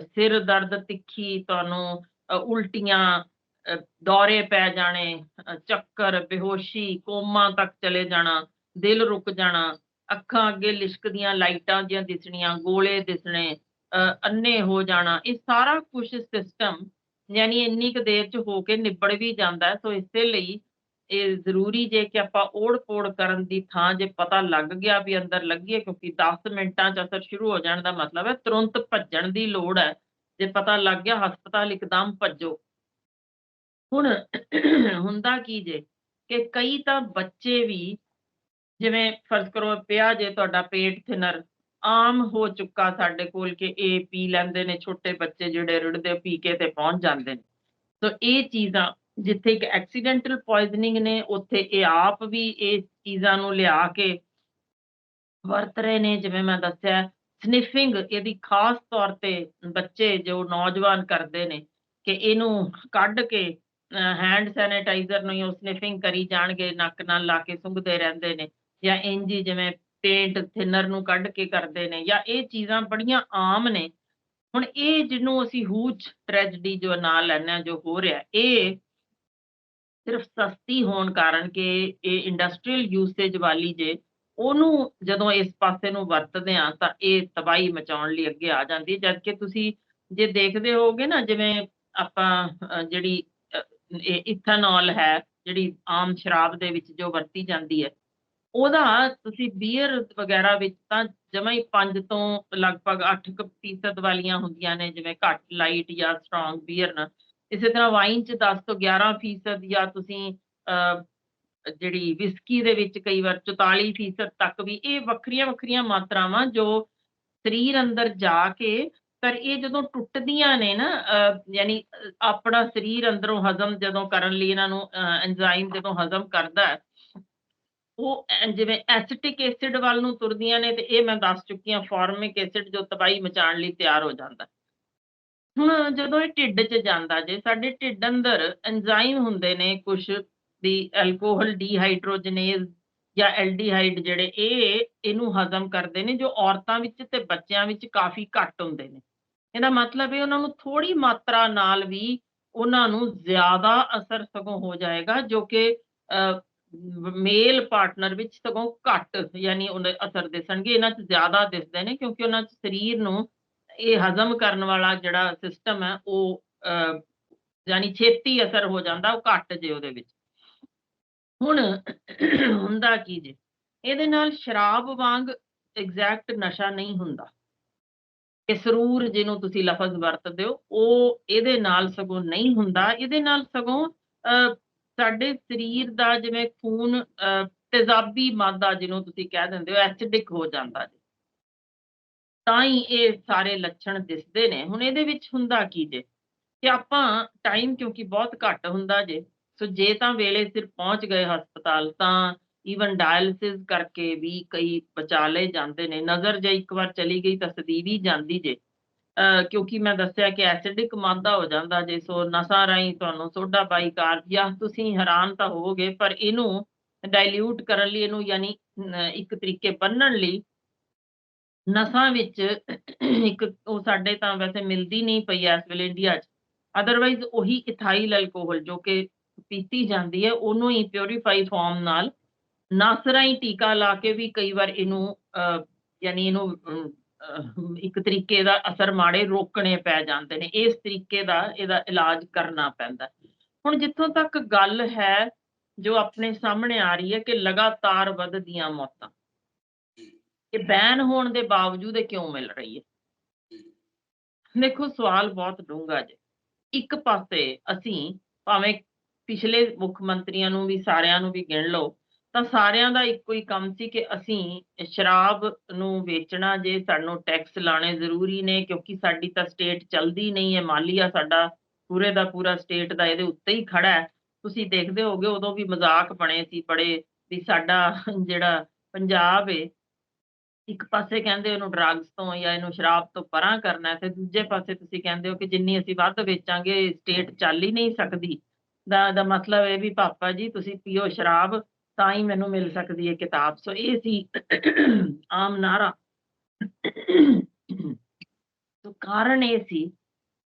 ਸਿਰ ਦਰਦ, ਤਿੱਖੀ, ਤੁਹਾਨੂੰ ਉਲਟੀਆਂ ਦੌਰੇ ਪੈ ਜਾਣੇ ਚੱਕਰ, ਬੇਹੋਸ਼ੀ, ਕੋਮਾ ਤੱਕ ਚਲੇ ਜਾਣਾ, ਦਿਲ ਰੁਕ ਜਾਣਾ, ਅੱਖਾਂ ਅੱਗੇ ਲਿਸ਼ਕਦੀਆਂ, ਲਾਈਟਾਂ ਜਿਹੀਆਂ ਦਿਸਣੀਆਂ, ਗੋਲੇ ਦਿਸਣੇ ਅੰਨੇ ਹੋ ਜਾਣਾ। ਇਹ ਸਾਰਾ ਕੁਝ ਸਿਸਟਮ ਯਾਨੀ ਇੰਨੀ ਕੁ ਦੇਰ ਚ ਹੋ ਕੇ ਨਿਬੜ ਵੀ ਜਾਂਦਾ ਹੈ। ਸੋ ਇਸੇ ਲਈ ਇਹ ਜ਼ਰੂਰੀ ਜੇ ਕਿ ਆਪਾਂ ਓੜ-ਪੋੜ ਕਰਨ ਦੀ ਥਾਂ ਜੇ ਪਤਾ ਲੱਗ ਗਿਆ ਵੀ ਅੰਦਰ ਲੱਗੀਏ ਕਿਉਂਕਿ 10 ਮਿੰਟਾਂ 'ਚ ਅਸਰ ਸ਼ੁਰੂ ਹੋ ਜਾਣ ਦਾ ਮਤਲਬ ਹੈ। ਤੁਰੰਤ ਭੱਜਣ ਦੀ ਲੋੜ ਹੈ। ਜੇ ਪਤਾ ਲੱਗ ਗਿਆ, ਹਸਪਤਾਲ ਇੱਕਦਮ ਭੱਜੋ। ਹੁਣ ਹੁੰਦਾ ਕੀ ਜੇ ਕਿ ਕਈ ਤਾਂ ਬੱਚੇ ਵੀ ਜਿਵੇਂ ਫਰਜ਼ ਕਰੋ ਪਿਆ ਜੇ ਤੁਹਾਡਾ ਪੇਟ ਥਿਨਰ ਆਮ ਹੋ ਚੁੱਕਾ ਸਾਡੇ ਕੋਲ ਕਿ ਇਹ ਪੀ ਲੈਂਦੇ ਨੇ, ਛੋਟੇ ਬੱਚੇ ਜਿਹੜੇ ਰਿੜਦੇ ਪੀ ਕੇ ਤੇ ਪਹੁੰਚ ਜਾਂਦੇ ਨੇ। ਸੋ ਇਹ ਚੀਜ਼ਾਂ, ਜਿੱਥੇ ਇੱਕ ਐਕਸੀਡੈਂਟਲ ਪੋਇਜ਼ਨਿੰਗ ਨੇ, ਉੱਥੇ ਇਹ ਆਪ ਵੀ ਇਹ ਚੀਜ਼ਾਂ ਨੂੰ ਲਿਆ ਕੇ ਵਰਤ ਰਹੇ ਨੇ, ਜਿਵੇਂ ਮੈਂ ਦੱਸਿਆ ਸਨਿਫਿੰਗ ਇਹਦੀ ਖਾਸ ਤੌਰ ਤੇ ਬੱਚੇ, ਜੋ ਨੌਜਵਾਨ ਕਰਦੇ ਨੇ, ਕਿ ਇਹਨੂੰ ਕੱਢ ਕੇ ਹੈਂਡ ਸੈਨੀਟਾਈਜ਼ਰ ਨੂੰ ਹੀ ਉਹ ਸਨਿਫਿੰਗ ਕਰੀ ਜਾਣਗੇ, ਨੱਕ ਨਾਲ ਲਾ ਕੇ ਸੁੰਘਦੇ ਰਹਿੰਦੇ ਨੇ, ਜਾਂ ਇੰਝ ਜਿਵੇਂ ਪੇਂਟ ਥਿਨਰ ਨੂੰ ਕੱਢ ਕੇ ਕਰਦੇ ਨੇ ਜਾਂ ਇਹ ਚੀਜ਼ਾਂ ਬੜੀਆਂ ਆਮ ਨੇ। ਹੁਣ ਇਹ ਜਿਹਨੂੰ ਅਸੀਂ ਹੂਜ ਟ੍ਰੈਜਡੀ ਜੋ ਨਾਂ ਲੈਂਦੇ ਜੋ ਹੋ ਰਿਹਾ, ਇਹ ਸਿਰਫ ਸਸਤੀ ਹੋਣ ਕਾਰਨ ਕਿ ਇਹ ਇੰਡਸਟਰੀਅਲ ਯੂਸੇਜ ਵਾਲੀ ਜੇ ਉਹਨੂੰ ਜਦੋਂ ਇਸ ਪਾਸੇ ਨੂੰ ਵਰਤਦੇ ਆ ਤਾਂ ਇਹ ਤਬਾਹੀ ਮਚਾਉਣ ਲਈ ਅੱਗੇ ਆ ਜਾਂਦੀ ਜਦ ਕਿ ਤੁਸੀਂ ਜੇ ਦੇਖਦੇ ਹੋਗੇ ਨਾ, ਜਿਵੇਂ ਆਪਾਂ ਜਿਹੜੀ ਇਹ ਇਥਨੋਲ ਹੈ, ਜਿਹੜੀ ਆਮ ਸ਼ਰਾਬ ਦੇ ਵਿੱਚ ਜੋ ਵਰਤੀ ਜਾਂਦੀ ਹੈ ਉਹਦਾ ਤੁਸੀਂ ਬੀਅਰ ਵਗੈਰਾ ਵਿੱਚ ਤਾਂ ਜਮਾ ਹੀ 5 ਤੋਂ ਲਗਭਗ 8% ਵਾਲੀਆਂ ਹੁੰਦੀਆਂ ਨੇ ਜਿਵੇਂ ਘੱਟ ਲਾਈਟ ਜਾਂ ਸਟਰੋਂਗ ਬੀਅਰ ਨਾ। ਇਸੇ ਤਰ੍ਹਾਂ ਵਾਈਨ 'ਚ 10 ਤੋਂ 11% ਜਾਂ ਤੁਸੀਂ ਜਿਹੜੀ ਵਿਸਕੀ ਦੇ ਵਿੱਚ ਕਈ ਵਾਰ 44% ਤੱਕ ਵੀ ਇਹ ਵੱਖਰੀਆਂ ਵੱਖਰੀਆਂ ਮਾਤਰਾਵਾਂ ਜੋ ਸਰੀਰ ਅੰਦਰ ਜਾ ਕੇ ਪਰ ਇਹ ਜਦੋਂ ਟੁੱਟਦੀਆਂ ਨੇ ਨਾ ਅ, ਯਾਨੀ ਆਪਣਾ ਸਰੀਰ ਅੰਦਰੋਂ ਹਜ਼ਮ ਜਦੋਂ ਕਰਨ ਲਈ ਇਹਨਾਂ ਨੂੰ ਐਂਜ਼ਾਈਮ ਜਦੋਂ ਹਜ਼ਮ ਕਰਦਾ ਹੈ ਉਹ ਜਿਵੇਂ ਐਸਿਟਿਕ ਐਸਿਡ ਵੱਲ ਨੂੰ ਤੁਰਦੀਆਂ ਨੇ ਤੇ ਇਹ ਮੈਂ ਦੱਸ ਚੁੱਕੀ ਹਾਂ ਫਾਰਮਿਕ ਐਸਿਡ ਜੋ ਤਬਾਹੀ ਮਚਾਉਣ ਲਈ ਤਿਆਰ ਹੋ ਜਾਂਦਾ। ਹੁਣ ਜਦੋਂ ਇਹ ਢਿੱਡ 'ਚ ਜਾਂਦਾ, ਜੇ ਸਾਡੇ ਢਿੱਡ ਅੰਦਰ ਐਂਜ਼ਾਈਮ ਹੁੰਦੇ ਨੇ ਕੁਝ ਦੀ ਐਲਕੋਹਲ ਡੀਹਾਈਡਰੋਜਨੇਜ਼ ਜਾਂ ਐਲਡੀਹਾਈਡ ਜਿਹੜੇ ਇਹ, ਇਹਨੂੰ ਹਜ਼ਮ ਕਰਦੇ ਨੇ, ਜੋ ਔਰਤਾਂ ਵਿੱਚ ਤੇ ਬੱਚਿਆਂ ਵਿੱਚ ਕਾਫੀ ਘੱਟ ਹੁੰਦੇ ਨੇ। ਇਹਦਾ ਮਤਲਬ ਇਹ ਉਹਨਾਂ ਨੂੰ ਥੋੜੀ ਮਾਤਰਾ ਨਾਲ ਵੀ ਉਹਨਾਂ ਨੂੰ ਜ਼ਿਆਦਾ ਅਸਰ ਸਗੋਂ ਹੋ ਜਾਏਗਾ, ਜੋ ਕਿ ਮੇਲ ਪਾਰਟਨਰ ਵਿੱਚ ਸਗੋਂ ਘੱਟ ਯਾਨੀ ਉਹਦੇ ਅਸਰ ਦਿਸਣਗੇ ਇਹਨਾਂ 'ਚ ਜ਼ਿਆਦਾ ਦਿਸਦੇ ਨੇ ਕਿਉਂਕਿ ਉਹਨਾਂ 'ਚ ਸਰੀਰ ਨੂੰ ਇਹ ਹਜ਼ਮ ਕਰਨ ਵਾਲਾ ਜਿਹੜਾ ਸਿਸਟਮ ਹੈ ਉਹ ਯਾਨੀ ਛੇਤੀ ਅਸਰ ਹੋ ਜਾਂਦਾ ਉਹ ਘੱਟ ਜੇ ਉਹਦੇ ਵਿੱਚ। ਹੁਣ ਹੁੰਦਾ ਕੀ ਜੇ? ਇਹਦੇ ਨਾਲ ਸ਼ਰਾਬ ਵਾਂਗ ਐਗਜ਼ੈਕਟ ਨਸ਼ਾ ਨਹੀਂ ਹੁੰਦਾ। ਕਿ ਸਰੂਰ ਜਿਹਨੂੰ ਤੁਸੀਂ ਲਫ਼ਜ਼ ਵਰਤਦੇ ਹੋ ਉਹ ਇਹਦੇ ਨਾਲ ਸਗੋਂ ਨਹੀਂ ਹੁੰਦਾ। ਇਹਦੇ ਨਾਲ ਸਗੋਂ ਅ, ਸਾਡੇ ਸਰੀਰ ਦਾ ਜਿਵੇਂ ਖੂਨ ਤੇਜ਼ਾਬੀ ਮਾਦਾ ਜਿਹਨੂੰ ਤੁਸੀਂ ਕਹਿ ਦਿੰਦੇ ਹੋ ਐਸਿਡਿਕ ਹੋ ਜਾਂਦਾ ਜੀ। ਤਾਂ ਹੀ ਇਹ ਸਾਰੇ ਲੱਛਣ ਦਿਸਦੇ ਨੇ। ਹੁਣ ਇਹਦੇ ਵਿੱਚ ਹੁੰਦਾ ਕੀ ਜੇ? ਕਿ ਆਪਾਂ ਟਾਈਮ ਕਿਉਂਕਿ ਬਹੁਤ ਘੱਟ ਹੁੰਦਾ ਜੇ, ਸੋ ਜੇ ਤਾਂ ਵੇਲੇ ਸਿਰ ਪਹੁੰਚ ਗਏ ਹਸਪਤਾਲ, ਤਾਂ ਈਵਨ ਡਾਇਲਿਸਿਸ ਕਰਕੇ ਵੀ ਕਈ ਬਚਾ ਲਏ ਜਾਂਦੇ ਨੇ। ਨਜ਼ਰ ਜੇ ਇੱਕ ਵਾਰ ਚਲੀ ਗਈ ਤਾਂ ਸਦੀਵੀ ਜਾਂਦੀ ਜੇ। ਕਿਉਂਕਿ ਮੈਂ ਦੱਸਿਆ ਕਿ ਐਸਿਡਿਕ ਮਾਦਾ ਹੋ ਜਾਂਦਾ ਜੇ ਸੋ ਨਸਾਂ ਰਾਹੀਂ ਤੁਹਾਨੂੰ ਸੋਡਾ ਬਾਈਕਾਰਬ ਜਾਂ ਤੁਸੀਂ ਹੈਰਾਨ ਤਾਂ ਹੋਵੋਗੇ ਪਰ ਇਹਨੂੰ ਡਾਇਲਿਊਟ ਕਰਨ ਲਈ ਇਹਨੂੰ ਯਾਨੀ ਇੱਕ ਤਰੀਕੇ ਬੰਨਣ ਲਈ ਨਸਾਂ ਵਿੱਚ ਇੱਕ ਉਹ ਸਾਡੇ ਤਾਂ ਵੈਸੇ ਮਿਲਦੀ ਨਹੀਂ ਪਈ ਇਸ ਵੇਲੇ ਇੰਡੀਆ 'ਚ। ਅਦਰਵਾਈਜ਼ ਉਹੀ ਇਥਾਈਲ ਅਲਕੋਹਲ ਜੋ ਕਿ ਪੀਤੀ ਜਾਂਦੀ ਹੈ ਉਹਨੂੰ ਹੀ ਪਿਉਰੀਫਾਈ ਫਾਰਮ ਨਾਲ ਨਸ ਰਾਹੀਂ ਟੀਕਾ ਲਾ ਕੇ ਵੀ ਕਈ ਵਾਰ ਇਹਨੂੰ ਅਹ, ਯਾਨੀ ਇਹਨੂੰ ਇੱਕ ਤਰੀਕੇ ਦਾ ਅਸਰ ਮਾੜੇ ਰੋਕਣੇ ਪੈ ਜਾਂਦੇ ਨੇ, ਇਸ ਤਰੀਕੇ ਦਾ ਇਹਦਾ ਇਲਾਜ ਕਰਨਾ ਪੈਂਦਾ। ਹੁਣ ਜਿੱਥੋਂ ਤੱਕ ਗੱਲ ਹੈ, ਜੋ ਆਪਣੇ ਸਾਹਮਣੇ ਆ ਰਹੀ ਹੈ ਕਿ ਲਗਾਤਾਰ ਵੱਧਦੀਆਂ ਮੌਤਾਂ। ਇਹ ਬੈਨ ਹੋਣ ਦੇ ਬਾਵਜੂਦ ਇਹ ਕਿਉਂ ਮਿਲ ਰਹੀ ਹੈ? ਦੇਖੋ, ਸਵਾਲ ਬਹੁਤ ਡੂੰਘਾ ਜੇ। ਇੱਕ ਪਾਸੇ ਅਸੀਂ ਭਾਵੇਂ ਪਿਛਲੇ ਮੁੱਖ ਮੰਤਰੀਆਂ ਨੂੰ ਵੀ, ਸਾਰਿਆਂ ਨੂੰ ਵੀ ਗਿਣ ਲਓ ਤਾਂ ਸਾਰਿਆਂ ਦਾ ਇੱਕੋ ਹੀ ਕੰਮ ਸੀ ਕਿ ਅਸੀਂ ਸ਼ਰਾਬ ਨੂੰ ਵੇਚਣਾ ਜੇ, ਸਾਨੂੰ ਟੈਕਸ ਲਾਣੇ ਜ਼ਰੂਰੀ ਨੇ, ਕਿਉਂਕਿ ਸਾਡੀ ਤਾਂ ਸਟੇਟ ਚੱਲਦੀ ਨਹੀਂ ਹੈ। ਮਾਲੀਆ ਸਾਡਾ ਪੂਰੇ ਦਾ ਪੂਰਾ ਸਟੇਟ ਦਾ ਇਹਦੇ ਉੱਤੇ ਹੀ ਖੜਾ ਹੈ। ਤੁਸੀਂ ਦੇਖਦੇ ਹੋਗੇ ਉਦੋਂ ਵੀ ਮਜ਼ਾਕ ਬਣੇ ਸੀ, ਬੜੇ ਵੀ ਸਾਡਾ ਜਿਹੜਾ ਪੰਜਾਬ ਏ, ਇੱਕ ਪਾਸੇ ਕਹਿੰਦੇ ਇਹਨੂੰ ਡਰੱਗਸ ਤੋਂ ਜਾਂ ਇਹਨੂੰ ਸ਼ਰਾਬ ਤੋਂ ਪਰਾਂ ਕਰਨਾ ਤੇ ਦੂਜੇ ਪਾਸੇ ਤੁਸੀਂ ਕਹਿੰਦੇ ਹੋ ਕਿ ਜਿੰਨੀ ਅਸੀਂ ਵੱਧ ਵੇਚਾਂਗੇ ਸਟੇਟ ਚੱਲ ਹੀ ਨਹੀਂ ਸਕਦੀ। ਦਾ ਦਾ ਮਤਲਬ ਇਹ ਵੀ ਪਾਪਾ ਜੀ, ਤੁਸੀਂ ਪੀਓ ਸ਼ਰਾਬ ਤਾਂ ਹੀ ਮੈਨੂੰ ਮਿਲ ਸਕਦੀ ਹੈ ਕਿਤਾਬ। ਸੋ ਇਹ ਸੀ ਆਮ ਨਾਰਾ। ਸੋ ਕਾਰਨ ਇਹ ਸੀ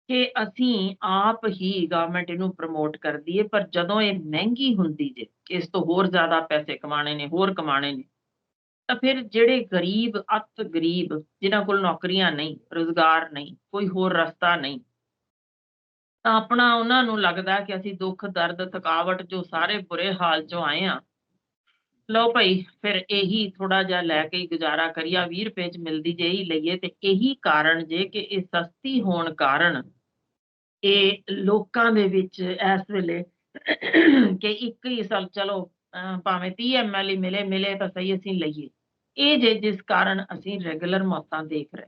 ਕਿ ਅਸੀਂ ਆਪ ਹੀ ਗਵਰਨਮੈਂਟ ਇਹਨੂੰ ਪ੍ਰਮੋਟ ਕਰਦੀ ਹੈ, ਪਰ ਜਦੋਂ ਇਹ ਮਹਿੰਗੀ ਹੁੰਦੀ ਜੇ, ਇਸ ਤੋਂ ਹੋਰ ਜ਼ਿਆਦਾ ਪੈਸੇ ਕਮਾਣੇ ਨੇ, ਹੋਰ ਕਮਾਣੇ ਨੇ, ਤਾਂ ਫਿਰ ਜਿਹੜੇ ਗਰੀਬ, ਅਤ ਗਰੀਬ, ਜਿਨ੍ਹਾਂ ਕੋਲ ਨੌਕਰੀਆਂ ਨਹੀਂ, ਰੋਜ਼ਗਾਰ ਨਹੀਂ, ਕੋਈ ਹੋਰ ਰਸਤਾ ਨਹੀਂ, ਤਾਂ ਆਪਣਾ ਉਹਨਾਂ ਨੂੰ ਲੱਗਦਾ ਕਿ ਅਸੀਂ ਦੁੱਖ, ਦਰਦ, ਥਕਾਵਟ ਜੋ ਸਾਰੇ ਬੁਰੇ ਹਾਲ ਚੋਂ ਆਏ ਆ ਲਓ ਭਾਈ, ਫਿਰ ਇਹੀ ਥੋੜਾ ਜਿਹਾ ਲੈ ਕੇ ਗੁਜ਼ਾਰਾ ਕਰੀਆ 20 ਰੁਪਏ ਚ ਮਿਲਦੀ ਜੇ ਹੀ ਲਈਏ ਤੇ ਇਹੀ ਕਾਰਨ ਜੇ ਕਿ ਇਹ ਸਸਤੀ ਹੋਣ ਕਾਰਨ ਇਹ ਲੋਕਾਂ ਦੇ ਵਿੱਚ ਇਸ ਵੇਲੇ ਕਿ ਇੱਕ ਹੀ ਸਾਲ ਚਲੋ ਭਾਵੇਂ 30 ਐਮਐਲ ਹੀ ਮਿਲੇ ਮਿਲੇ ਤਾਂ ਸਹੀ ਅਸੀਂ ਲਈਏ। ਇਹ ਜੇ ਜਿਸ ਕਾਰਨ ਅਸੀਂ ਰੈਗੂਲਰ ਮੌਤਾਂ ਦੇਖ ਰਹੇ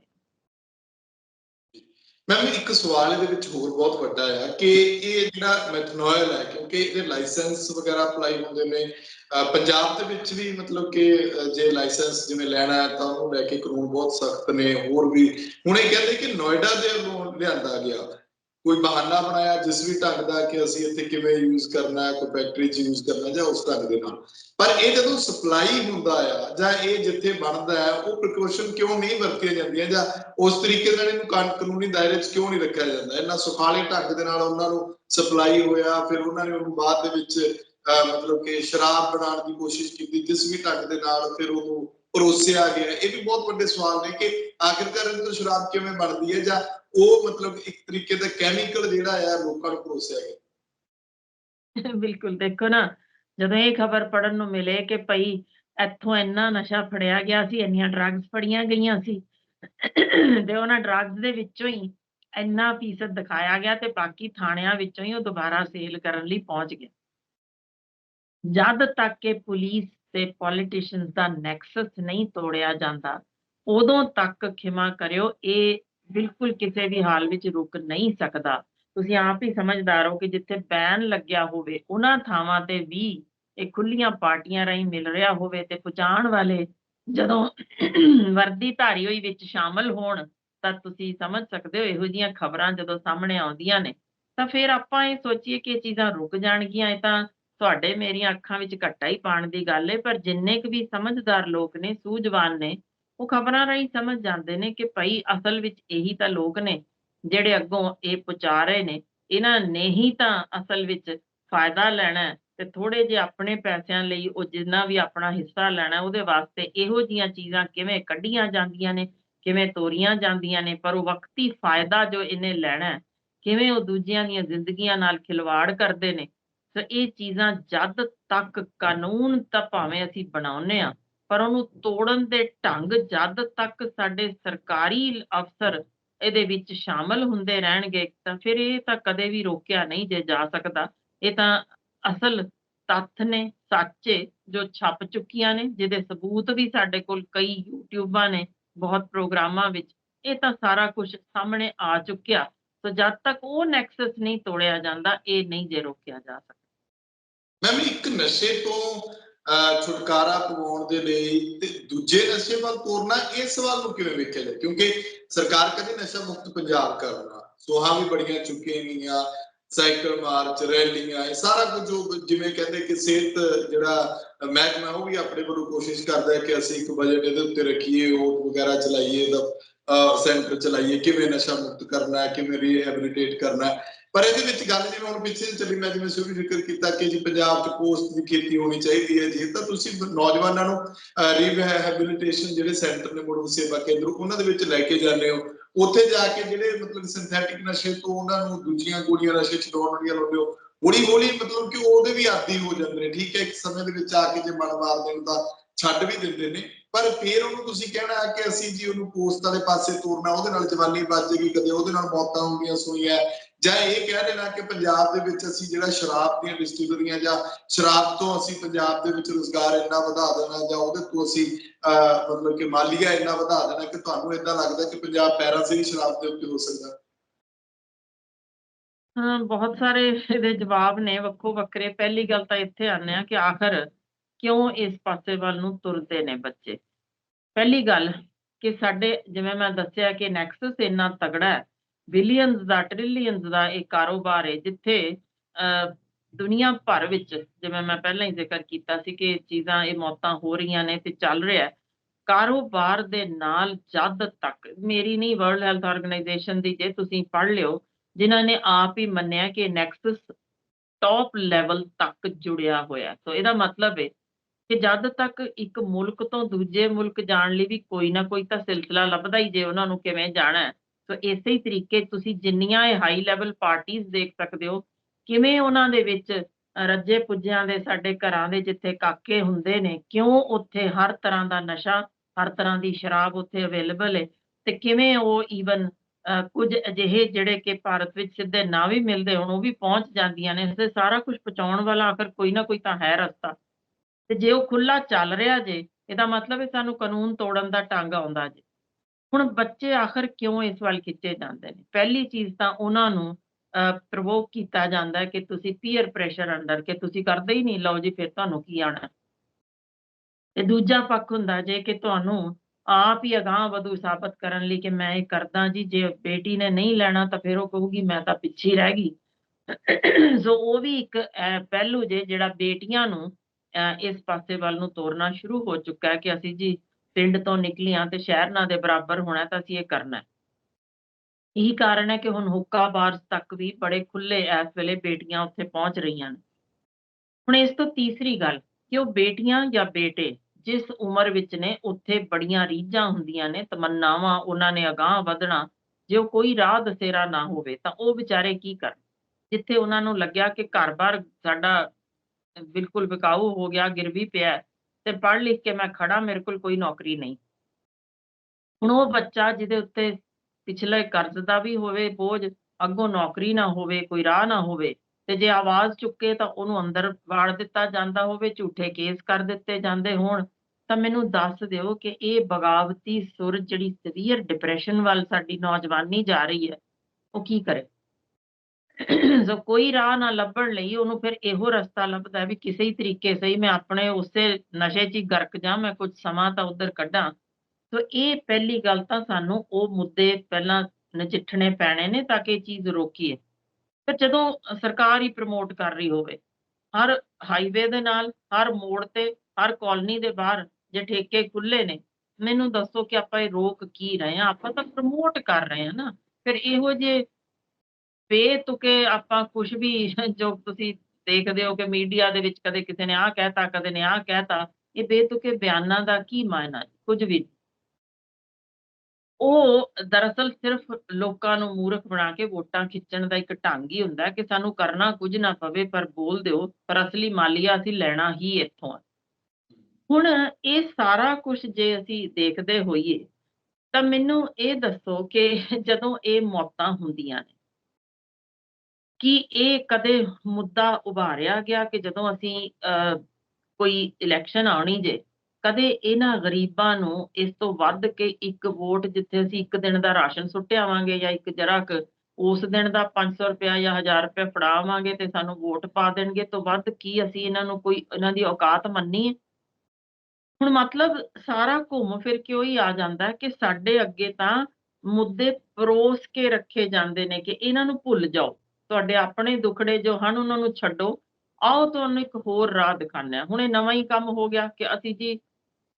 ਮੈਮ ਇੱਕ ਸਵਾਲ ਇਹਦੇ ਵਿੱਚ ਹੋਰ ਬਹੁਤ ਵੱਡਾ ਆ ਕਿ ਇਹ ਜਿਹੜਾ ਮੈਥਨੋਇਲ ਹੈ, ਕਿਉਂਕਿ ਇਹਦੇ ਲਾਇਸੈਂਸ ਵਗੈਰਾ ਅਪਲਾਈ ਹੁੰਦੇ ਨੇ ਪੰਜਾਬ ਦੇ ਵਿੱਚ ਵੀ ਮਤਲਬ ਕਿ ਜੇ ਲਾਇਸੈਂਸ ਜਿਵੇਂ ਲੈਣਾ ਹੈ ਤਾਂ ਉਹਨੂੰ ਲੈ ਕੇ ਕਾਨੂੰਨ ਬਹੁਤ ਸਖਤ ਨੇ, ਹੋਰ ਵੀ। ਹੁਣ ਇਹ ਕਹਿੰਦੇ ਕਿ ਨੋਇਡਾ ਦੇ ਵੱਲੋਂ ਲਿਆਂਦਾ ਗਿਆ। ਕੋਈ ਬਹਾਨਾ ਬਣਾਇਆ ਜਿਸ ਵੀ ਢੰਗ ਦਾ ਕਿ ਅਸੀਂ ਇੱਥੇ ਕਿਵੇਂ ਯੂਜ਼ ਕਰਨਾ ਹੈ, ਕੋਈ ਫੈਕਟਰੀ 'ਚ ਯੂਜ਼ ਕਰਨਾ ਜਾਂ ਉਸ ਢੰਗ ਦੇ ਨਾਲ। ਪਰ ਇਹ ਜਦੋਂ ਸਪਲਾਈ ਹੁੰਦਾ ਆ ਜਾਂ ਇਹ ਜਿੱਥੇ ਬਣਦਾ ਹੈ, ਉਹ ਪ੍ਰੀਕਾਸ਼ਨ ਕਿਉਂ ਨਹੀਂ ਵਰਤੀਆਂ ਜਾਂਦੀਆਂ ਜਾਂ ਉਸ ਤਰੀਕੇ ਨਾਲ ਇਹਨੂੰ ਕਾਨ- ਕਾਨੂੰਨੀ ਦਾਇਰੇ 'ਚ ਕਿਉਂ ਨਹੀਂ ਰੱਖਿਆ ਜਾਂਦਾ? ਇਹਨਾਂ ਸੁਖਾਲੇ ਢੰਗ ਦੇ ਨਾਲ ਉਹਨਾਂ ਨੂੰ ਸਪਲਾਈ ਹੋਇਆ, ਫਿਰ ਉਹਨਾਂ ਨੇ ਉਹਨੂੰ ਬਾਅਦ ਦੇ ਵਿੱਚ ਮਤਲਬ ਕਿ ਸ਼ਰਾਬ ਬਣਾਉਣ ਦੀ ਕੋਸ਼ਿਸ਼ ਕੀਤੀ, ਜਿਸ ਵੀ ਢੰਗ ਦੇ ਨਾਲ ਫਿਰ ਉਹਨੂੰ ਪਰੋਸਿਆ ਗਿਆ। ਇਹ ਵੀ ਬਹੁਤ ਵੱਡੇ ਸਵਾਲ ਨੇ ਕਿ ਆਖਿਰਕਾਰ ਇਹ ਤੋਂ ਸ਼ਰਾਬ ਕਿਵੇਂ ਬਣਦੀ ਹੈ ਜਾਂ ਉਹ ਮਤਲਬ ਇੱਕ ਤਰੀਕੇ ਦਾ ਕੈਮੀਕਲ ਜਿਹੜਾ ਆ ਲੋਕਾਂ ਨੂੰ ਪਰੋਸਿਆ ਗਿਆ? ਬਿਲਕੁਲ, ਦੇਖੋ ਨਾ, ਜਦੋਂ ਇਹ ਖਬਰ ਪੜਨ ਨੂੰ ਮਿਲੇ ਕਿ ਭਈ ਇੱਥੋਂ ਇੰਨਾ ਨਸ਼ਾ ਫੜਿਆ ਗਿਆ ਸੀ, ਇੰਨੀਆਂ ਡਰੱਗਸ ਫੜੀਆਂ ਗਈਆਂ ਸੀ, ਤੇ ਉਹਨਾਂ ਡਰੱਗਸ ਦੇ ਵਿੱਚੋਂ ਹੀ ਇੰਨਾ ਫੀਸਦ ਦਿਖਾਇਆ ਗਿਆ ਤੇ ਬਾਕੀ ਥਾਣਿਆਂ ਵਿੱਚੋਂ ਹੀ ਉਹ ਦੁਬਾਰਾ ਸੇਲ ਕਰਨ ਲਈ ਪਹੁੰਚ ਗਿਆ। ਜਦ ਤੱਕ ਕਿ ਪੁਲਿਸ ਤੇ ਪੋਲੀਟੀਸ਼ੀਅਨਸ ਦਾ ਨੈਕਸਸ ਨਹੀਂ ਤੋੜਿਆ ਜਾਂਦਾ, ਉਦੋਂ ਤੱਕ ਖਿਮਾ ਕਰਿਓ, ਇਹ ਬਿਲਕੁਲ ਕਿਸੇ ਵੀ ਹਾਲ ਵਿੱਚ ਰੁਕ ਨਹੀਂ ਸਕਦਾ। ਤੁਸੀਂ ਆਪ ਹੀ ਸਮਝਦਾਰ ਹੋ ਕਿ ਜਿੱਥੇ ਬੈਨ ਲੱਗਿਆ ਹੋਵੇ, ਉਹਨਾਂ ਥਾਵਾਂ ਤੇ ਵੀ ਇਹ ਖੁੱਲੀਆਂ ਪਾਰਟੀਆਂ ਰਾਹੀਂ ਮਿਲ ਰਿਹਾ ਹੋਵੇ ਤੇ ਪਹੁੰਚਾਉਣ ਵਾਲੇ ਜਦੋਂ ਵਰਦੀ ਧਾਰੀ ਹੋਈ ਵਿੱਚ ਸ਼ਾਮਲ ਹੋਣ, ਤਾਂ ਤੁਸੀਂ ਸਮਝ ਸਕਦੇ ਹੋ ਇਹੋ ਜਿਹੀਆਂ ਖਬਰਾਂ ਜਦੋਂ ਸਾਹਮਣੇ ਆਉਂਦੀਆਂ ਨੇ। ਤਾਂ ਫਿਰ ਆਪਾਂ ਇਹ ਸੋਚੀਏ ਕਿ ਇਹ ਚੀਜ਼ਾਂ ਰੁਕ ਜਾਣਗੀਆਂ, ਇਹ ਤਾਂ ਤੁਹਾਡੇ ਮੇਰੀਆਂ ਅੱਖਾਂ ਵਿੱਚ ਘੱਟਾ ਹੀ ਪਾਣ ਦੀ ਗੱਲ ਹੈ ਪਰ ਜਿੰਨੇ ਕੁ ਵੀ ਸਮਝਦਾਰ ਲੋਕ ਨੇ, ਸੂਝਵਾਨ ਨੇ, ਉਹ ਖਬਰਾਂ ਰਾਹੀਂ ਸਮਝ ਜਾਂਦੇ ਨੇ ਕਿ ਭਾਈ ਅਸਲ ਵਿੱਚ ਇਹੀ ਤਾਂ ਲੋਕ ਨੇ ਜਿਹੜੇ ਅੱਗੋਂ ਇਹ ਪਹੁੰਚਾ ਰਹੇ ਨੇ। ਇਹਨਾਂ ਨੇ ਹੀ ਤਾਂ ਅਸਲ ਵਿੱਚ ਫਾਇਦਾ ਲੈਣਾ ਤੇ ਥੋੜੇ ਜਿਹੇ ਆਪਣੇ ਪੈਸਿਆਂ ਲਈ ਉਹ ਜਿੰਨਾ ਵੀ ਆਪਣਾ ਹਿੱਸਾ ਲੈਣਾ, ਉਹਦੇ ਵਾਸਤੇ ਇਹੋ ਜੀਆਂ ਚੀਜ਼ਾਂ ਕਿਵੇਂ ਕੱਢੀਆਂ ਜਾਂਦੀਆਂ ਨੇ, ਕਿਵੇਂ ਤੋਰੀਆਂ ਜਾਂਦੀਆਂ ਨੇ, ਪਰ ਉਹ ਵਕਤੀ ਫਾਇਦਾ ਜੋ ਇਹਨੇ ਲੈਣਾ ਕਿਵੇਂ ਉਹ ਦੂਜਿਆਂ ਦੀਆਂ ਜ਼ਿੰਦਗੀਆਂ ਨਾਲ ਖਿਲਵਾੜ ਕਰਦੇ ਨੇ ਤਾਂ ਇਹ ਚੀਜ਼ਾਂ ਜਦ ਤੱਕ ਕਾਨੂੰਨ ਤਾਂ ਭਾਵੇਂ ਅਸੀਂ ਬਣਾਉਨੇ ਆ ਪਰ ਉਹਨੂੰ ਤੋੜਨ ਦੇ ਢੰਗ ਜਦ ਤੱਕ ਸਾਡੇ ਸਰਕਾਰੀ ਅਫਸਰ ਇਹਦੇ ਵਿੱਚ ਸ਼ਾਮਲ ਹੁੰਦੇ ਰਹਿਣਗੇ, ਤਾਂ ਫਿਰ ਇਹ ਤਾਂ ਕਦੇ ਵੀ ਰੋਕਿਆ ਨਹੀਂ ਜੇ ਜਾ ਸਕਦਾ। ਇਹ ਤਾਂ ਅਸਲ ਤੱਥ ਨੇ, ਸੱਚੇ ਜੋ ਛਪ ਚੁੱਕੀਆਂ ਨੇ, ਜਿਹਦੇ ਸਬੂਤ ਵੀ ਸਾਡੇ ਕੋਲ ਕਈ ਯੂਟਿਊਬਾਂ ਨੇ, ਬਹੁਤ ਪ੍ਰੋਗਰਾਮਾਂ ਵਿੱਚ, ਇਹ ਤਾਂ ਸਾਰਾ ਕੁਝ ਸਾਹਮਣੇ ਆ ਚੁੱਕਿਆ। ਸੋ ਜਦ ਤੱਕ ਉਹ ਨੈਕਸਸ ਨਹੀਂ ਤੋੜਿਆ ਜਾਂਦਾ, ਇਹ ਨਹੀਂ ਜੇ ਰੋਕਿਆ ਜਾ ਸਕਦਾ। ਮੈਮ ਇੱਕ ਨਸ਼ੇ ਤੋਂ ਛੁਟਕਾਰਾ ਪਵਾਉਣ ਦੇ ਲਈ ਤੇ ਦੂਜੇ ਨਸ਼ੇ ਵੱਲ ਤੋਰਨਾ ਇਸ ਸਵਾਲ ਨੂੰ ਕਿਵੇਂ ਵੇਖਿਆ ਜਾਏ? ਕਿਉਂਕਿ ਸਰਕਾਰ ਕਹਿੰਦੀ ਨਸ਼ਾ ਮੁਕਤ ਪੰਜਾਬ ਕਰਨਾ। ਸੋਹਾਂ ਵੀ ਬੜੀਆਂ ਚੁੱਕੀਆਂ ਗਈਆਂ, ਸਾਈਕਲ ਮਾਰਚ, ਰੈਲੀਆਂ, ਇਹ ਸਾਰਾ ਕੁਝ ਉਹ ਜਿਵੇਂ ਕਹਿੰਦੇ ਕਿ ਸਿਹਤ ਜਿਹੜਾ ਮਹਿਕਮਾ, ਉਹ ਵੀ ਆਪਣੇ ਵੱਲੋਂ ਕੋਸ਼ਿਸ਼ ਕਰਦਾ ਹੈ ਕਿ ਅਸੀਂ ਇੱਕ ਬਜਟ ਇਹਦੇ ਉੱਤੇ ਰੱਖੀਏ, ਉਹ ਵਗੈਰਾ ਚਲਾਈਏ ਦਾ ਸੈਂਟਰ ਚਲਾਈਏ, ਕਿਵੇਂ ਨਸ਼ਾ ਮੁਕਤ ਕਰਨਾ ਹੈ ਕਿਵੇਂ ਰੀਹੈਬਿਲਿਟੇਟ ਕਰਨਾ। ਹੈ ਪਰ ਇਹਦੇ ਵਿੱਚ ਗੱਲ ਜਿਵੇਂ ਹੁਣ ਪਿੱਛੇ ਚੱਲੀ, ਮੈਂ ਜਿਵੇਂ ਸ਼ੁਰੂ ਜ਼ਿਕਰ ਕੀਤਾ ਕਿ ਜੀ ਪੰਜਾਬ 'ਚ ਪੋਸਟ ਦੀ ਖੇਤੀ ਹੋਣੀ ਚਾਹੀਦੀ ਹੈ ਜੇ। ਤਾਂ ਤੁਸੀਂ ਨੌਜਵਾਨਾਂ ਨੂੰ ਰੀਹੈਬਿਲਿਟੇਸ਼ਨ ਜਿਹੜੇ ਸੈਂਟਰ ਨੇ ਮੁੜ ਸੇਵਾ ਕੇਂਦਰ, ਉਹਨਾਂ ਦੇ ਵਿੱਚ ਲੈ ਕੇ ਜਾਂਦੇ ਹੋ। ਉੱਥੇ ਜਾ ਕੇ ਜਿਹੜੇ ਮਤਲਬ ਸਿੰਥੈਟਿਕ ਨਸ਼ੇ ਤੋਂ ਉਹਨਾਂ ਨੂੰ ਦੂਜੀਆਂ ਗੋਲੀਆਂ ਨਸ਼ੇ ਛਡਾਉਣ ਵਾਲੀਆਂ ਲਾਉਂਦੇ ਹੋ। ਹੌਲੀ ਹੌਲੀ ਮਤਲਬ ਕਿ ਉਹਦੇ ਵੀ ਆਦੀ ਹੋ ਜਾਂਦੇ ਨੇ, ਠੀਕ ਹੈ? ਇੱਕ ਸਮੇਂ ਦੇ ਵਿੱਚ ਆ ਕੇ ਜੇ ਮਨ ਮਾਰ ਦੇਣ ਤਾਂ ਛੱਡ ਵੀ ਦਿੰਦੇ ਨੇ। ਪਰ ਫਿਰ ਉਹਨੂੰ ਤੁਸੀਂ ਕਹਿਣਾ ਕਿ ਅਸੀਂ ਜੀ ਉਹਨੂੰ ਪੋਸਟ ਵਾਲੇ ਪਾਸੇ ਤੋਰਨਾ, ਉਹਦੇ ਨਾਲ ਜਵਾਨੀ ਬਚ ਜਾਏਗੀ ਕਦੇ ਉਹਦੇ ਨਾਲ ਮੌਤਾਂ ਹੁੰਦੀਆਂ ਸੁਣੀਆਂ। ਜਾਂ ਇਹ ਕਹਿ ਦੇਣਾ ਕਿ ਪੰਜਾਬ ਦੇ ਵਿੱਚ ਅਸੀਂ ਜਿਹੜਾ ਸ਼ਰਾਬ ਦੀਆਂ ਡਿਸਟਿਲਰੀਆਂ ਜਾਂ ਸ਼ਰਾਬ ਤੋਂ ਅਸੀਂ ਪੰਜਾਬ ਦੇ ਵਿੱਚ ਰੋਜ਼ਗਾਰ ਇੰਨਾ ਵਧਾ ਦੇਣਾ ਜਾਂ ਉਹਦੇ ਤੋਂ ਅਸੀਂ ਮਤਲਬ ਕਿ ਮਾਲੀਆ ਇੰਨਾ ਵਧਾ ਦੇਣਾ ਕਿ ਤੁਹਾਨੂੰ ਇਦਾਂ ਲੱਗਦਾ ਕਿ ਪੰਜਾਬ ਪੈਰਾਂ ਸੇ ਹੀ ਸ਼ਰਾਬ ਦੇ ਉੱਤੇ ਹੋ ਸਕਦਾ। ਹਾਂ, ਬਹੁਤ ਸਾਰੇ ਇਹਦੇ ਜਵਾਬ ਨੇ ਵੱਖੋ ਵੱਖਰੇ। ਪਹਿਲੀ ਗੱਲ ਤਾਂ ਇੱਥੇ ਆਉਂਦੇ ਆ ਕਿ ਆਖਰ ਕਿਉਂ ਇਸ ਪਾਸੇ ਵੱਲ ਨੂੰ ਤੁਰਦੇ ਨੇ ਬੱਚੇ? ਪਹਿਲੀ ਗੱਲ ਕਿ ਸਾਡੇ, ਜਿਵੇਂ ਮੈਂ ਦੱਸਿਆ ਕਿ ਨੈਕਸਸ ਇੰਨਾ ਤਗੜਾ ਹੈ ਬਿਲੀਅਨਸ ਦਾ ਟ੍ਰਿਲੀਅਨਸ ਦਾ ਇਹ ਕਾਰੋਬਾਰ ਹੈ, ਜਿੱਥੇ ਦੁਨੀਆ ਭਰ ਵਿੱਚ ਜਿਵੇਂ ਮੈਂ ਪਹਿਲਾਂ ਹੀ ਜ਼ਿਕਰ ਕੀਤਾ ਸੀ ਕਿ ਚੀਜ਼ਾਂ, ਇਹ ਮੌਤਾਂ ਹੋ ਰਹੀਆਂ ਨੇ ਤੇ ਚੱਲ ਰਿਹਾ ਕਾਰੋਬਾਰ ਦੇ ਨਾਲ ਜਦ ਤੱਕ, ਮੇਰੀ ਨਹੀਂ ਵਰਲਡ ਹੈਲਥ ਆਰਗੇਨਾਈਜੇਸ਼ਨ ਦੀ ਜੇ ਤੁਸੀਂ ਪੜ੍ਹ ਲਿਓ, ਜਿਨ੍ਹਾਂ ਨੇ ਆਪ ਹੀ ਮੰਨਿਆ ਕਿ ਨੈਕਸਸ ਟੌਪ ਲੈਵਲ ਤੱਕ ਜੁੜਿਆ ਹੋਇਆ ਸੋ ਇਹਦਾ ਮਤਲਬ ਹੈ ਕਿ ਜਦ ਤੱਕ ਇੱਕ ਮੁਲਕ ਤੋਂ ਦੂਜੇ ਮੁਲਕ ਜਾਣ ਲਈ ਵੀ ਕੋਈ ਨਾ ਕੋਈ ਤਾਂ ਸਿਲਸਿਲਾ ਲੱਭਦਾ ਹੀ ਜੇ ਉਹਨਾਂ ਨੂੰ ਕਿਵੇਂ ਜਾਣਾ ਹੈ। ਸੋ ਇਸੇ ਹੀ ਤਰੀਕੇ ਤੁਸੀਂ ਜਿੰਨੀਆਂ ਇਹ ਹਾਈ ਲੈਵਲ ਪਾਰਟੀਆਂ ਦੇਖ ਸਕਦੇ ਹੋ, ਕਿਵੇਂ ਉਹਨਾਂ ਦੇ ਵਿੱਚ ਰੱਜੇ ਪੁੱਜਿਆਂ ਦੇ ਸਾਡੇ ਘਰਾਂ ਦੇ ਜਿੱਥੇ ਕਾਕੇ ਹੁੰਦੇ ਨੇ, ਕਿਉਂ ਉੱਥੇ ਹਰ ਤਰ੍ਹਾਂ ਦਾ ਨਸ਼ਾ, ਹਰ ਤਰ੍ਹਾਂ ਦੀ ਸ਼ਰਾਬ ਉੱਥੇ ਅਵੇਲੇਬਲ ਹੈ ਤੇ ਕਿਵੇਂ ਉਹ ਈਵਨ ਕੁਝ ਅਜਿਹੇ ਜਿਹੜੇ ਕਿ ਭਾਰਤ ਵਿੱਚ ਸਿੱਧੇ ਨਾ ਵੀ ਮਿਲਦੇ ਹੁਣ, ਉਹ ਵੀ ਪਹੁੰਚ ਜਾਂਦੀਆਂ ਨੇ ਤੇ ਸਾਰਾ ਕੁਝ ਪਹੁੰਚਾਉਣ ਵਾਲਾ ਆਖਰ ਕੋਈ ਨਾ ਕੋਈ ਤਾਂ ਹੈ ਰਸਤਾ। ਤੇ ਜੇ ਉਹ ਖੁੱਲਾ ਚੱਲ ਰਿਹਾ ਜੇ, ਇਹਦਾ ਮਤਲਬ ਹੈ ਸਾਨੂੰ ਕਾਨੂੰਨ ਤੋੜਨ ਦਾ ਢੰਗ ਆਉਂਦਾ ਜੇ। ਹੁਣ ਬੱਚੇ ਆਖਰ ਕਿਉਂ ਇਸ ਵੱਲ ਖਿੱਚੇ ਜਾਂਦੇ ਨੇ? ਪਹਿਲੀ ਚੀਜ਼ ਤਾਂ ਉਹਨਾਂ ਨੂੰ ਪ੍ਰਵੋਕ ਕੀਤਾ ਜਾਂਦਾ ਕਿ ਤੁਸੀਂ ਪੀਅਰ ਪ੍ਰੈਸ਼ਰ ਅੰਡਰ ਕਿ ਤੁਸੀਂ ਕਰਦੇ ਹੀ ਨਹੀਂ, ਲਓ ਜੀ ਫਿਰ ਤੁਹਾਨੂੰ ਕੀ ਆਣਾ ਤੇ ਦੂਜਾ ਪੱਖ ਹੁੰਦਾ ਜੇ ਕਿ ਤੁਹਾਨੂੰ ਆਪ ਹੀ ਅਗਾਹ ਵਧੂ ਸਾਬਤ ਕਰਨ ਲਈ ਕਿ ਮੈਂ ਇਹ ਕਰਦਾ ਜੀ, ਜੇ ਬੇਟੀ ਨੇ ਨਹੀਂ ਲੈਣਾ ਤਾਂ ਫਿਰ ਉਹ ਕਹੂਗੀ ਮੈਂ ਤਾਂ ਪਿੱਛੇ ਰਹਿ ਗਈ। ਸੋ ਉਹ ਵੀ ਇੱਕ ਪਹਿਲੂ ਜੇ ਜਿਹੜਾ ਬੇਟੀਆਂ ਨੂੰ ਇਸ ਪਾਸੇ ਵੱਲ ਨੂੰ ਤੋਰਨਾ ਸ਼ੁਰੂ ਹੋ ਚੁੱਕਾ ਹੈ ਕਿ ਅਸੀਂ ਜੀ ਪਿੰਡ ਤੋਂ ਨਿਕਲੀਆਂ ਤੇ ਸ਼ਹਿਰ ਨਾਲ ਦੇ ਬਰਾਬਰ ਹੋਣਾ ਤਾਂ ਅਸੀਂ ਇਹ ਕਰਨਾ ਹੈ। ਇਹੀ ਕਾਰਨ ਹੈ ਕਿ ਹੁਣ ਹੁੱਕਾ ਬਾਰਸ ਤੱਕ ਵੀ ਬੜੇ ਖੁੱਲੇ ਇਸ ਵੇਲੇ ਬੇਟੀਆਂ ਉੱਥੇ ਪਹੁੰਚ ਰਹੀਆਂ ਨੇ। ਹੁਣ ਇਸ ਤੋਂ ਤੀਸਰੀ ਗੱਲ ਕਿ ਉਹ ਬੇਟੀਆਂ ਜਾਂ ਬੇਟੇ ਜਿਸ ਉਮਰ ਵਿੱਚ ਨੇ ਉੱਥੇ ਬੜੀਆਂ ਰੀਝਾਂ ਹੁੰਦੀਆਂ ਨੇ, ਤਮੰਨਾਵਾਂ ਉਹਨਾਂ ਨੇ ਅਗਾਹ ਵਧਣਾ, ਜੇ ਉਹ ਕੋਈ ਰਾਹ ਦਸੇਰਾ ਨਾ ਹੋਵੇ ਤਾਂ ਉਹ ਵਿਚਾਰੇ ਕੀ ਕਰਨ? ਜਿੱਥੇ ਉਹਨਾਂ ਨੂੰ ਲੱਗਿਆ ਕਿ ਘਰ-ਬਾਰ ਸਾਡਾ ਬਿਲਕੁਲ ਵਿਕਾਊ ਹੋ ਗਿਆ, ਗਿਰਵੀ ਪਿਆ ਤੇ ਪੜ੍ਹ ਲਿਖ ਕੇ ਮੈਂ ਖੜਾ ਮੇਰੇ ਕੋਲ ਕੋਈ ਨੌਕਰੀ ਨਹੀਂ। ਹੁਣ ਉਹ ਬੱਚਾ ਜਿਹਦੇ ਉੱਤੇ ਪਿਛਲੇ ਕਰਜ਼ ਦਾ ਵੀ ਹੋਵੇ, ਬੋਝ, ਅੱਗੋਂ ਨੌਕਰੀ ਨਾ ਹੋਵੇ, ਕੋਈ ਰਾਹ ਨਾ ਹੋਵੇ, ਤੇ ਜੇ ਆਵਾਜ਼ ਚੁੱਕੇ ਤਾਂ ਉਹਨੂੰ ਅੰਦਰ ਵਾੜ ਦਿੱਤਾ ਜਾਂਦਾ ਹੋਵੇ, ਝੂਠੇ ਕੇਸ ਕਰ ਦਿੱਤੇ ਜਾਂਦੇ ਹੋਣ, ਤਾਂ ਮੈਨੂੰ ਦੱਸ ਦਿਓ ਕਿ ਇਹ ਬਗਾਵਤੀ ਸੁਰ ਜਿਹੜੀ ਸਵੀਅਰ ਡਿਪਰੈਸ਼ਨ ਵੱਲ ਸਾਡੀ ਨੌਜਵਾਨੀ ਜਾ ਰਹੀ ਹੈ, ਉਹ ਕੀ ਕਰੇ? ਸੋ ਕੋਈ ਰਾਹ ਨਾ ਲੱਭਣ ਲਈ ਉਹਨੂੰ ਫਿਰ ਇਹੋ ਰਸਤਾ ਲੱਭਦਾ ਵੀ ਕਿਸੇ ਹੀ ਤਰੀਕੇ ਸਹੀ ਮੈਂ ਆਪਣੇ ਉਸੇ ਨਸ਼ੇ 'ਚ ਹੀ ਗਰਕ ਜਾ ਮੈਂ ਕੁਝ ਸਮਾਂ ਤਾਂ ਉਧਰ ਕੱਢਾਂ। ਸੋ ਇਹ ਪਹਿਲੀ ਗੱਲ ਤਾਂ ਸਾਨੂੰ ਉਹ ਮੁੱਦੇ ਪਹਿਲਾਂ ਨਜਿੱਠਣੇ ਪੈਣੇ ਨੇ ਤਾਂ ਕਿ ਇਹ ਚੀਜ਼ ਰੋਕੀਏ। ਪਰ ਜਦੋਂ ਸਰਕਾਰ ਹੀ ਪ੍ਰਮੋਟ ਕਰ ਰਹੀ ਹੋਵੇ, ਹਰ ਹਾਈਵੇ ਦੇ ਨਾਲ, ਹਰ ਮੋੜ ਤੇ, ਹਰ ਕਾਲਨੀ ਦੇ ਬਾਹਰ ਜੇ ਠੇਕੇ ਖੁੱਲੇ ਨੇ, ਮੈਨੂੰ ਦੱਸੋ ਕਿ ਆਪਾਂ ਇਹ ਰੋਕ ਕੀ ਰਹੇ ਆ ਆਪਾਂ ਤਾਂ ਪ੍ਰਮੋਟ ਕਰ ਰਹੇ ਆ ਨਾ। ਫਿਰ ਇਹੋ ਜੇ ਬੇਤੁਕੇ ਆਪਾਂ ਕੁਝ ਵੀ ਜੋ ਤੁਸੀਂ ਦੇਖਦੇ ਹੋ ਕਿ ਮੀਡੀਆ ਦੇ ਵਿੱਚ ਕਦੇ ਕਿਸੇ ਨੇ ਆਹ ਕਹਿਤਾ, ਕਦੇ ਨੇ ਆਹ ਕਹਿਤਾ, ਇਹ ਬੇਤੁਕੇ ਬਿਆਨਾਂ ਦਾ ਕੀ ਮਾਇਨਾ ਕੁਝ ਵੀ ਉਹ ਦਰਅਸਲ ਸਿਰਫ ਲੋਕਾਂ ਨੂੰ ਮੂਰਖ ਬਣਾ ਕੇ ਵੋਟਾਂ ਖਿੱਚਣ ਦਾ ਇੱਕ ਢੰਗ ਹੀ ਹੁੰਦਾ ਕਿ ਸਾਨੂੰ ਕਰਨਾ ਕੁਝ ਨਾ ਪਵੇ, ਪਰ ਬੋਲ ਦਿਓ, ਪਰ ਅਸਲੀ ਮਾਲੀਆ ਅਸੀਂ ਲੈਣਾ ਹੀ ਇੱਥੋਂ ਆ। ਹੁਣ ਇਹ ਸਾਰਾ ਕੁਝ ਜੇ ਅਸੀਂ ਦੇਖਦੇ ਹੋਈਏ, ਤਾਂ ਮੈਨੂੰ ਇਹ ਦੱਸੋ ਕਿ ਜਦੋਂ ਇਹ ਮੌਤਾਂ ਹੁੰਦੀਆਂ ਨੇ ਕੀ ਇਹ ਕਦੇ ਮੁੱਦਾ ਉਭਾਰਿਆ ਗਿਆ ਕਿ ਜਦੋਂ ਅਸੀਂ ਕੋਈ ਇਲੈਕਸ਼ਨ ਆਉਣੀ ਜੇ, ਕਦੇ ਇਹਨਾਂ ਗਰੀਬਾਂ ਨੂੰ ਇਸ ਤੋਂ ਵੱਧ ਕੇ ਇੱਕ ਵੋਟ ਜਿੱਥੇ ਅਸੀਂ ਇੱਕ ਦਿਨ ਦਾ ਰਾਸ਼ਨ ਸੁੱਟਿਆਵਾਂਗੇ ਜਾਂ ਇੱਕ ਜਰਾ ਕ ਉਸ ਦਿਨ ਦਾ 500 ਰੁਪਇਆ ਜਾਂ 1000 ਰੁਪਇਆ ਫੜਾਵਾਂਗੇ ਤੇ ਸਾਨੂੰ ਵੋਟ ਪਾ ਦੇਣਗੇ ਤੋਂ ਵੱਧ ਕੀ ਅਸੀਂ ਇਹਨਾਂ ਨੂੰ ਕੋਈ, ਇਹਨਾਂ ਦੀ ਔਕਾਤ ਮੰਨੀ ਹੈ? ਹੁਣ ਮਤਲਬ ਸਾਰਾ ਘੁੰਮ ਫਿਰ ਕੇ ਉਹੀ ਆ ਜਾਂਦਾ ਕਿ ਸਾਡੇ ਅੱਗੇ ਤਾਂ ਮੁੱਦੇ ਪਰੋਸ ਕੇ ਰੱਖੇ ਜਾਂਦੇ ਨੇ ਕਿ ਇਹਨਾਂ ਨੂੰ ਭੁੱਲ ਜਾਓ। ਤੁਹਾਡੇ ਆਪਣੇ ਦੁਖੜੇ ਜੋ ਹਨ, ਉਹਨਾਂ ਨੂੰ ਛੱਡੋ। ਆਓ ਤੁਹਾਨੂੰ ਇੱਕ ਹੋਰ ਰਾਹ ਦਿਖਾਉਂਦੇ ਹਾਂ। ਹੁਣ ਇਹ ਨਵਾਂ ਹੀ ਕੰਮ ਹੋ ਗਿਆ ਕਿ ਅਸੀਂ ਜੀ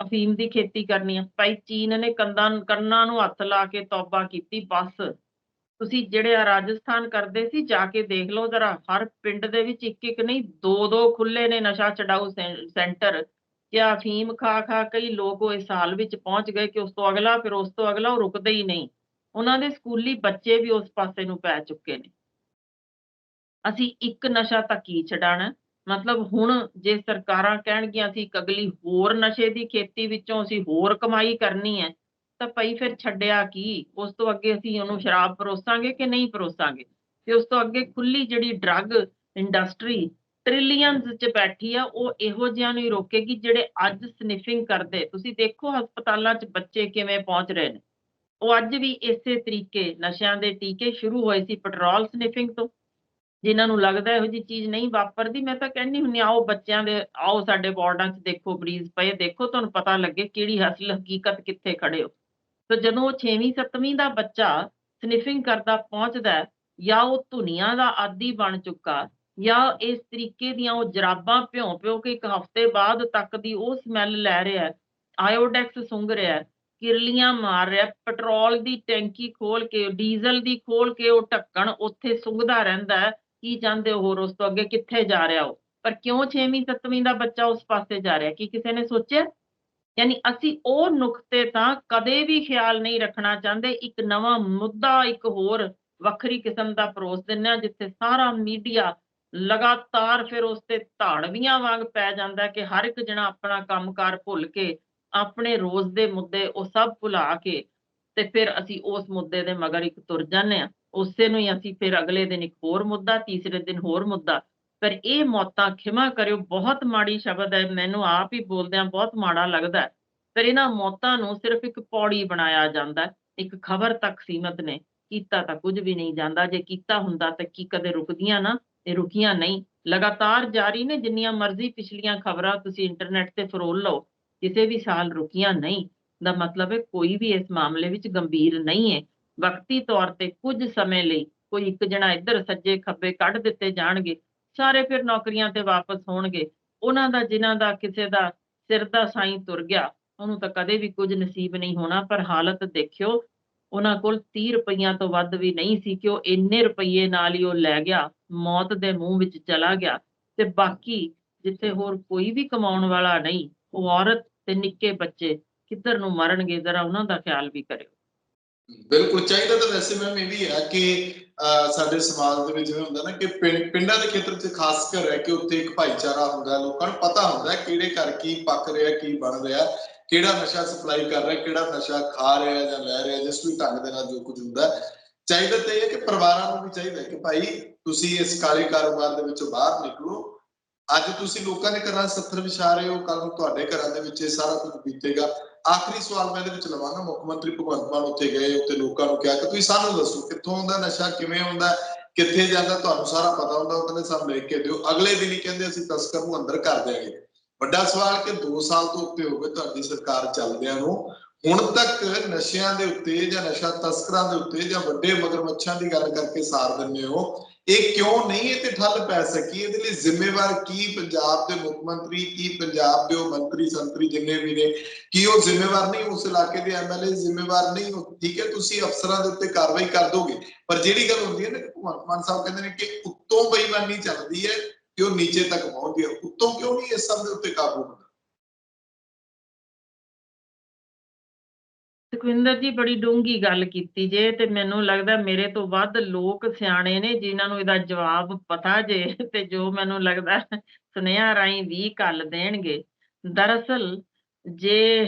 ਅਫੀਮ ਦੀ ਖੇਤੀ ਕਰਨੀ ਆ। ਭਾਈ ਚੀਨ ਨੇ ਕੰਦਾਂ ਕੰਨਾਂ ਨੂੰ ਹੱਥ ਲਾ ਕੇ ਤੌਬਾ ਕੀਤੀ, ਬਸ। ਤੁਸੀਂ ਜਿਹੜੇ ਆ ਰਾਜਸਥਾਨ ਕਰਦੇ ਸੀ, ਜਾ ਕੇ ਦੇਖ ਲਓ ਜ਼ਰਾ। ਹਰ ਪਿੰਡ ਦੇ ਵਿੱਚ ਇੱਕ ਇੱਕ ਨਹੀਂ ਦੋ ਦੋ ਖੁੱਲੇ ਨੇ ਨਸ਼ਾ ਛਡਾਊ ਸੈਂਟਰ। ਕਿ ਅਫੀਮ ਖਾ ਖਾ ਕਈ ਲੋਕ ਉਹ ਇਸ ਹਾਲ ਵਿੱਚ ਪਹੁੰਚ ਗਏ ਕਿ ਉਸ ਤੋਂ ਅਗਲਾ, ਫਿਰ ਉਸ ਤੋਂ ਅਗਲਾ ਉਹ ਰੁਕਦੇ ਹੀ ਨਹੀਂ। ਉਹਨਾਂ ਦੇ ਸਕੂਲੀ ਬੱਚੇ ਵੀ ਉਸ ਪਾਸੇ ਨੂੰ ਪੈ ਚੁੱਕੇ ਨੇ। ਅਸੀਂ ਇੱਕ ਨਸ਼ਾ ਤਾਂ ਕੀ ਛਡਾਣਾ? ਮਤਲਬ ਹੁਣ ਜੇ ਸਰਕਾਰਾਂ ਕਹਿਣਗੀਆਂ, ਅਸੀਂ ਇੱਕ ਅਗਲੀ ਹੋਰ ਨਸ਼ੇ ਦੀ ਖੇਤੀ ਵਿੱਚੋਂ ਅਸੀਂ ਹੋਰ ਕਮਾਈ ਕਰਨੀ ਹੈ, ਤਾਂ ਭਾਈ ਫਿਰ ਛੱਡਿਆ ਕੀ? ਉਸ ਤੋਂ ਅੱਗੇ ਅਸੀਂ ਉਹਨੂੰ ਸ਼ਰਾਬ ਪਰੋਸਾਂਗੇ ਕਿ ਨਹੀਂ ਪਰੋਸਾਂਗੇ? ਤੇ ਉਸ ਤੋਂ ਅੱਗੇ ਖੁੱਲੀ ਜਿਹੜੀ ਡਰੱਗ ਇੰਡਸਟਰੀ ਟ੍ਰਿਲੀਅਨਸ 'ਚ ਬੈਠੀ ਆ, ਉਹ ਇਹੋ ਜਿਹਿਆਂ ਨੂੰ ਹੀ ਰੋਕੇਗੀ ਜਿਹੜੇ ਅੱਜ ਸਨਿਫਿੰਗ ਕਰਦੇ। ਤੁਸੀਂ ਦੇਖੋ ਹਸਪਤਾਲਾਂ 'ਚ ਬੱਚੇ ਕਿਵੇਂ ਪਹੁੰਚ ਰਹੇ ਨੇ। ਉਹ ਅੱਜ ਵੀ ਇਸੇ ਤਰੀਕੇ ਨਸ਼ਿਆਂ ਦੇ ਟੀਕੇ ਸ਼ੁਰੂ ਹੋਏ ਸੀ, ਪੈਟਰੋਲ ਸਨਿਫਿੰਗ ਤੋਂ। ਜਿਨ੍ਹਾਂ ਨੂੰ ਲੱਗਦਾ ਇਹੋ ਜਿਹੀ ਚੀਜ਼ ਨਹੀਂ ਵਾਪਰਦੀ, ਮੈਂ ਤਾਂ ਕਹਿੰਦੀ ਹੁੰਨੀ ਆਓ ਬੱਚਿਆਂ ਦੇ, ਆਓ ਸਾਡੇ ਵਾਰਡਾਂ 'ਚ ਦੇਖੋ ਬਰੀਜ਼ ਪਏ, ਦੇਖੋ ਤੁਹਾਨੂੰ ਪਤਾ ਲੱਗੇ ਕਿਹੜੀ ਅਸਲ ਹਕੀਕਤ ਕਿੱਥੇ ਖੜੇ ਹੋ। ਤੇ ਜਦੋਂ ਉਹ 6ਵੀਂ 7ਵੀਂ ਦਾ ਬੱਚਾ ਸਨਿਫਿੰਗ ਕਰਦਾ ਪਹੁੰਚਦਾ ਜਾਂ ਉਹ ਧੁਨੀਆਂ ਦਾ ਆਦੀ ਬਣ ਚੁੱਕਾ, ਜਾਂ ਇਸ ਤਰੀਕੇ ਦੀਆਂ ਉਹ ਜਰਾਬਾਂ ਭਿਉਂ ਭਿਉਂ ਕੇ ਇੱਕ ਹਫ਼ਤੇ ਬਾਅਦ ਤੱਕ ਦੀ ਉਹ ਸਮੈਲ ਲੈ ਰਿਹਾ ਆਇਓਡੈਕਸ ਸੁੰਘ ਰਿਹਾ ਕਿਰਲੀਆਂ ਮਾਰ ਰਿਹਾ ਪੈਟਰੋਲ ਦੀ ਟੈਂਕੀ ਖੋਲ ਕੇ, ਡੀਜ਼ਲ ਦੀ ਖੋਲ ਕੇ ਉਹ ਢੱਕਣ ਉੱਥੇ ਸੁੰਘਦਾ ਰਹਿੰਦਾ ਕੀ ਚਾਹੁੰਦੇ ਹੋ ਹੋਰ ਉਸ ਤੋਂ ਅੱਗੇ ਕਿੱਥੇ ਜਾ ਰਿਹਾ ਉਹ? ਪਰ ਕਿਉਂ 6ਵੀਂ 7ਵੀਂ ਦਾ ਬੱਚਾ ਉਸ ਪਾਸੇ ਜਾ ਰਿਹਾ? ਕੀ ਕਿਸੇ ਨੇ ਸੋਚਿਆ? ਯਾਨੀ ਅਸੀਂ ਉਹ ਨੁਕਤੇ ਤਾਂ ਕਦੇ ਵੀ ਖਿਆਲ ਨਹੀਂ ਰੱਖਣਾ ਚਾਹੁੰਦੇ। ਇੱਕ ਨਵਾਂ ਮੁੱਦਾ, ਇੱਕ ਹੋਰ ਵੱਖਰੀ ਕਿਸਮ ਦਾ ਪਰੋਸ ਦਿੰਦੇ ਹਾਂ, ਜਿੱਥੇ ਸਾਰਾ ਮੀਡੀਆ ਲਗਾਤਾਰ ਫਿਰ ਉਸ ਤੇ ਧਾੜਵੀਆਂ ਵਾਂਗ ਪੈ ਜਾਂਦਾ ਕਿ ਹਰ ਇੱਕ ਜਣਾ ਆਪਣਾ ਕੰਮਕਾਰ ਭੁੱਲ ਕੇ, ਆਪਣੇ ਰੋਜ਼ ਦੇ ਮੁੱਦੇ ਉਹ ਸਭ ਭੁਲਾ ਕੇ ਤੇ ਫਿਰ ਅਸੀਂ ਉਸ ਮੁੱਦੇ ਦੇ ਮਗਰ ਇੱਕ ਤੁਰ ਜਾਂਦੇ ਹਾਂ। ਉਸੇ ਨੂੰ ਹੀ ਅਸੀਂ ਫਿਰ ਅਗਲੇ ਦਿਨ ਇੱਕ ਹੋਰ ਮੁੱਦਾ, ਤੀਸਰੇ ਦਿਨ ਹੋਰ ਮੁੱਦਾ। ਪਰ ਇਹ ਮੌਤਾਂ ਖਿਮਾ ਕਰਿਓ, ਬਹੁਤ ਮਾੜੀ ਸ਼ਬਦ ਹੈ, ਮੈਨੂੰ ਆਪ ਹੀ ਬੋਲਦਿਆਂ ਬਹੁਤ ਮਾੜਾ ਲੱਗਦਾ ਹੈ। ਪਰ ਇਹਨਾਂ ਮੌਤਾਂ ਨੂੰ ਸਿਰਫ ਇੱਕ ਪੌੜੀ ਬਣਾਇਆ ਜਾਂਦਾ ਇੱਕ ਖਬਰ ਤੱਕ ਸੀਮਤ ਨੇ। ਕੀਤਾ ਤਾਂ ਕੁਝ ਵੀ ਨਹੀਂ ਜਾਂਦਾ, ਜੇ ਕੀਤਾ ਹੁੰਦਾ ਤਾਂ ਕੀ ਕਦੇ ਰੁਕਦੀਆਂ ਨਾ, ਇਹ ਰੁਕੀਆਂ ਨਹੀਂ। ਲਗਾਤਾਰ ਜਾਰੀ ਨੇ, ਜਿੰਨੀਆਂ ਮਰਜ਼ੀ ਪਿਛਲੀਆਂ ਖਬਰਾਂ ਤੁਸੀਂ ਇੰਟਰਨੈਟ ਤੇ ਫਰੋਲ ਲਓ, ਕਿਸੇ ਵੀ ਸਾਲ ਰੁਕੀਆਂ ਨਹੀਂ। ਦਾ ਮਤਲਬ ਹੈ ਕੋਈ ਵੀ ਇਸ ਮਾਮਲੇ ਵਿੱਚ ਗੰਭੀਰ ਨਹੀਂ ਹੈ। ਵਕਤੀ ਤੌਰ ਤੇ ਕੁਝ ਸਮੇਂ ਲਈ ਕੋਈ ਇੱਕ ਜਣਾ ਇੱਧਰ ਸੱਜੇ ਖੱਬੇ ਕੱਢ ਦਿੱਤੇ ਜਾਣਗੇ, ਸਾਰੇ ਫਿਰ ਨੌਕਰੀਆਂ ਤੇ ਵਾਪਸ ਹੋਣਗੇ। ਉਹਨਾਂ ਦਾ, ਜਿਨ੍ਹਾਂ ਦਾ ਕਿਸੇ ਦਾ ਸਿਰ ਦਾ ਸਾਈਂ ਤੁਰ ਗਿਆ, ਉਹਨੂੰ ਤਾਂ ਕਦੇ ਵੀ ਕੁਝ ਨਸੀਬ ਨਹੀਂ ਹੋਣਾ, ਪਰ ਹਾਲਤ ਦੇਖਿਓ, ਉਹਨਾਂ ਕੋਲ 30 ਰੁਪਈਆਂ ਤੋਂ ਵੱਧ ਵੀ ਨਹੀਂ ਸੀ ਕਿ ਉਹ ਇੰਨੇ ਰੁਪਈਏ ਨਾਲ ਹੀ ਉਹ ਲੈ ਗਿਆ, ਮੌਤ ਦੇ ਮੂੰਹ ਵਿੱਚ ਚਲਾ ਗਿਆ। ਤੇ ਬਾਕੀ ਜਿੱਥੇ ਹੋਰ ਕੋਈ ਵੀ ਕਮਾਉਣ ਵਾਲਾ ਨਹੀਂ, ਉਹ ਔਰਤ ਤੇ ਨਿੱਕੇ ਬੱਚੇ ਕਿੱਧਰ ਨੂੰ ਮਰਨਗੇ, ਜ਼ਰਾ ਉਹਨਾਂ ਦਾ ਖਿਆਲ ਵੀ ਕਰਿਓ। ਬਿਲਕੁਲ, ਚਾਹੀਦਾ ਤਾਂ ਵੈਸੇ ਮੈਮ ਇਹ ਵੀ ਹੈ ਕਿ ਸਾਡੇ ਸਮਾਜ ਦੇ ਵਿੱਚ ਜਿਵੇਂ ਹੁੰਦਾ ਨਾ ਕਿ ਪਿੰਡਾਂ ਦੇ ਖੇਤਰ 'ਚ ਖਾਸ ਕਰ ਹੈ ਕਿ ਉੱਥੇ ਇੱਕ ਭਾਈਚਾਰਾ ਹੁੰਦਾ ਲੋਕਾਂ ਨੂੰ ਪਤਾ ਹੁੰਦਾ ਕਿਹੜੇ ਘਰ ਕੀ ਪੱਕ ਰਿਹਾ, ਕੀ ਬਣ ਰਿਹਾ, ਕਿਹੜਾ ਨਸ਼ਾ ਸਪਲਾਈ ਕਰ ਰਿਹਾ, ਕਿਹੜਾ ਨਸ਼ਾ ਖਾ ਰਿਹਾ ਜਾਂ ਲੈ ਰਿਹਾ, ਜਿਸ ਵੀ ਢੰਗ ਦੇ ਨਾਲ ਜੋ ਕੁਝ ਹੁੰਦਾ ਚਾਹੀਦਾ ਤਾਂ ਇਹ ਹੈ ਕਿ ਪਰਿਵਾਰਾਂ ਨੂੰ ਵੀ ਚਾਹੀਦਾ ਕਿ ਭਾਈ ਤੁਸੀਂ ਇਸ ਕਾਲੇ ਕਾਰੋਬਾਰ ਦੇ ਵਿੱਚੋਂ ਬਾਹਰ ਨਿਕਲੋ। ਅੱਜ ਤੁਸੀਂ ਲੋਕਾਂ ਦੇ ਘਰਾਂ ਸੱਥਰ ਵਿਛਾ ਰਹੇ ਹੋ ਕੱਲ ਨੂੰ ਤੁਹਾਡੇ ਘਰਾਂ ਦੇ ਵਿੱਚ ਇਹ ਸਾਰਾ ਕੁਝ ਬੀਤੇਗਾ। ਆਖਰੀ ਸਵਾਲ ਮੈਂ ਇਹਦੇ ਵਿੱਚ ਲਵਾਂਗਾ। ਮੁੱਖ ਮੰਤਰੀ ਭਗਵੰਤ ਮਾਨ ਉੱਥੇ ਗਏ, ਉੱਥੇ ਲੋਕਾਂ ਨੂੰ ਕਿਹਾ ਕਿ ਤੁਸੀਂ ਸਾਨੂੰ ਦੱਸੋ, ਕਿੱਥੋਂ ਆਉਂਦਾ, ਨਸ਼ਾ ਕਿਵੇਂ ਆਉਂਦਾ, ਕਿੱਥੇ ਜਾਂਦਾ, ਤੁਹਾਨੂੰ ਸਾਰਾ ਪਤਾ ਹੁੰਦਾ, ਉਹ ਕਹਿੰਦੇ ਸਾਨੂੰ ਲਿਖ ਕੇ ਦਿਓ। ਅਗਲੇ ਦਿਨ ਹੀ ਕਹਿੰਦੇ ਅਸੀਂ ਤਸਕਰ ਨੂੰ ਅੰਦਰ ਕਰ ਦਿਆਂਗੇ। ਵੱਡਾ ਸਵਾਲ ਕਿ 2 ਸਾਲ ਤੋਂ ਉੱਤੇ ਹੋ ਗਏ ਤੁਹਾਡੀ ਸਰਕਾਰ ਚੱਲਦਿਆਂ ਨੂੰ। ਹੁਣ ਤੱਕ ਨਸ਼ਿਆਂ ਦੇ ਉੱਤੇ ਜਾਂ ਨਸ਼ਾ ਤਸਕਰਾਂ ਦੇ ਉੱਤੇ ਜਾਂ ਵੱਡੇ ਮਗਰਮੱਛਾਂ ਦੀ ਗੱਲ ਕਰਕੇ ਸਾਰ ਦਿੰਦੇ ਹੋ, ਇਹ ਕਿਉਂ ਨਹੀਂ ਇਹ ਤੇ ਠੱਲ ਪੈ ਸਕੀ? ਇਹਦੇ ਲਈ ਜ਼ਿੰਮੇਵਾਰ ਕੀ ਪੰਜਾਬ ਦੇ ਮੁੱਖ ਮੰਤਰੀ, ਕੀ ਪੰਜਾਬ ਦੇ ਉਹ ਮੰਤਰੀ ਸੰਤਰੀ ਜਿੰਨੇ ਵੀ ਨੇ, ਕੀ ਉਹ ਜ਼ਿੰਮੇਵਾਰ ਨਹੀਂ? ਉਸ ਇਲਾਕੇ ਦੇ ਐਮਐਲਏ ਜ਼ਿੰਮੇਵਾਰ ਨਹੀਂ ਠੀਕ ਹੈ? ਤੁਸੀਂ ਅਫਸਰਾਂ ਦੇ ਉੱਤੇ ਕਾਰਵਾਈ ਕਰ ਦੋਗੇ। ਪਰ ਜਿਹੜੀ ਗੱਲ ਹੁੰਦੀ ਹੈ ਨਾ ਭਗਵੰਤ ਮਾਨ ਸਾਹਿਬ ਕਹਿੰਦੇ ਨੇ ਕਿ ਉੱਤੋਂ ਬੇਈਮਾਨੀ ਚੱਲਦੀ ਹੈ ਕਿ ਉਹ ਨੀਚੇ ਤੱਕ ਪਹੁੰਚ ਹੈ। ਉੱਤੋਂ ਕਿਉਂ ਨਹੀਂ ਇਸ ਸਭ ਦੇ ਉੱਤੇ ਕਾਬੂ ਹੁੰਦਾ? ਸੁਖਵਿੰਦਰ ਜੀ ਬੜੀ ਡੂੰਘੀ ਗੱਲ ਕੀਤੀ ਜੇ ਤੇ ਮੈਨੂੰ ਲੱਗਦਾ ਮੇਰੇ ਤੋਂ ਵੱਧ ਲੋਕ ਸਿਆਣੇ ਨੇ ਜਿਨ੍ਹਾਂ ਨੂੰ ਇਹਦਾ ਜਵਾਬ ਪਤਾ ਜੇ ਤੇ ਜੋ ਮੈਨੂੰ ਲੱਗਦਾ ਸੁਨੇਹਾ ਰਾਹੀਂ ਵੀ ਕੱਲ ਦੇਣਗੇ। ਦਰਅਸਲ ਜੇ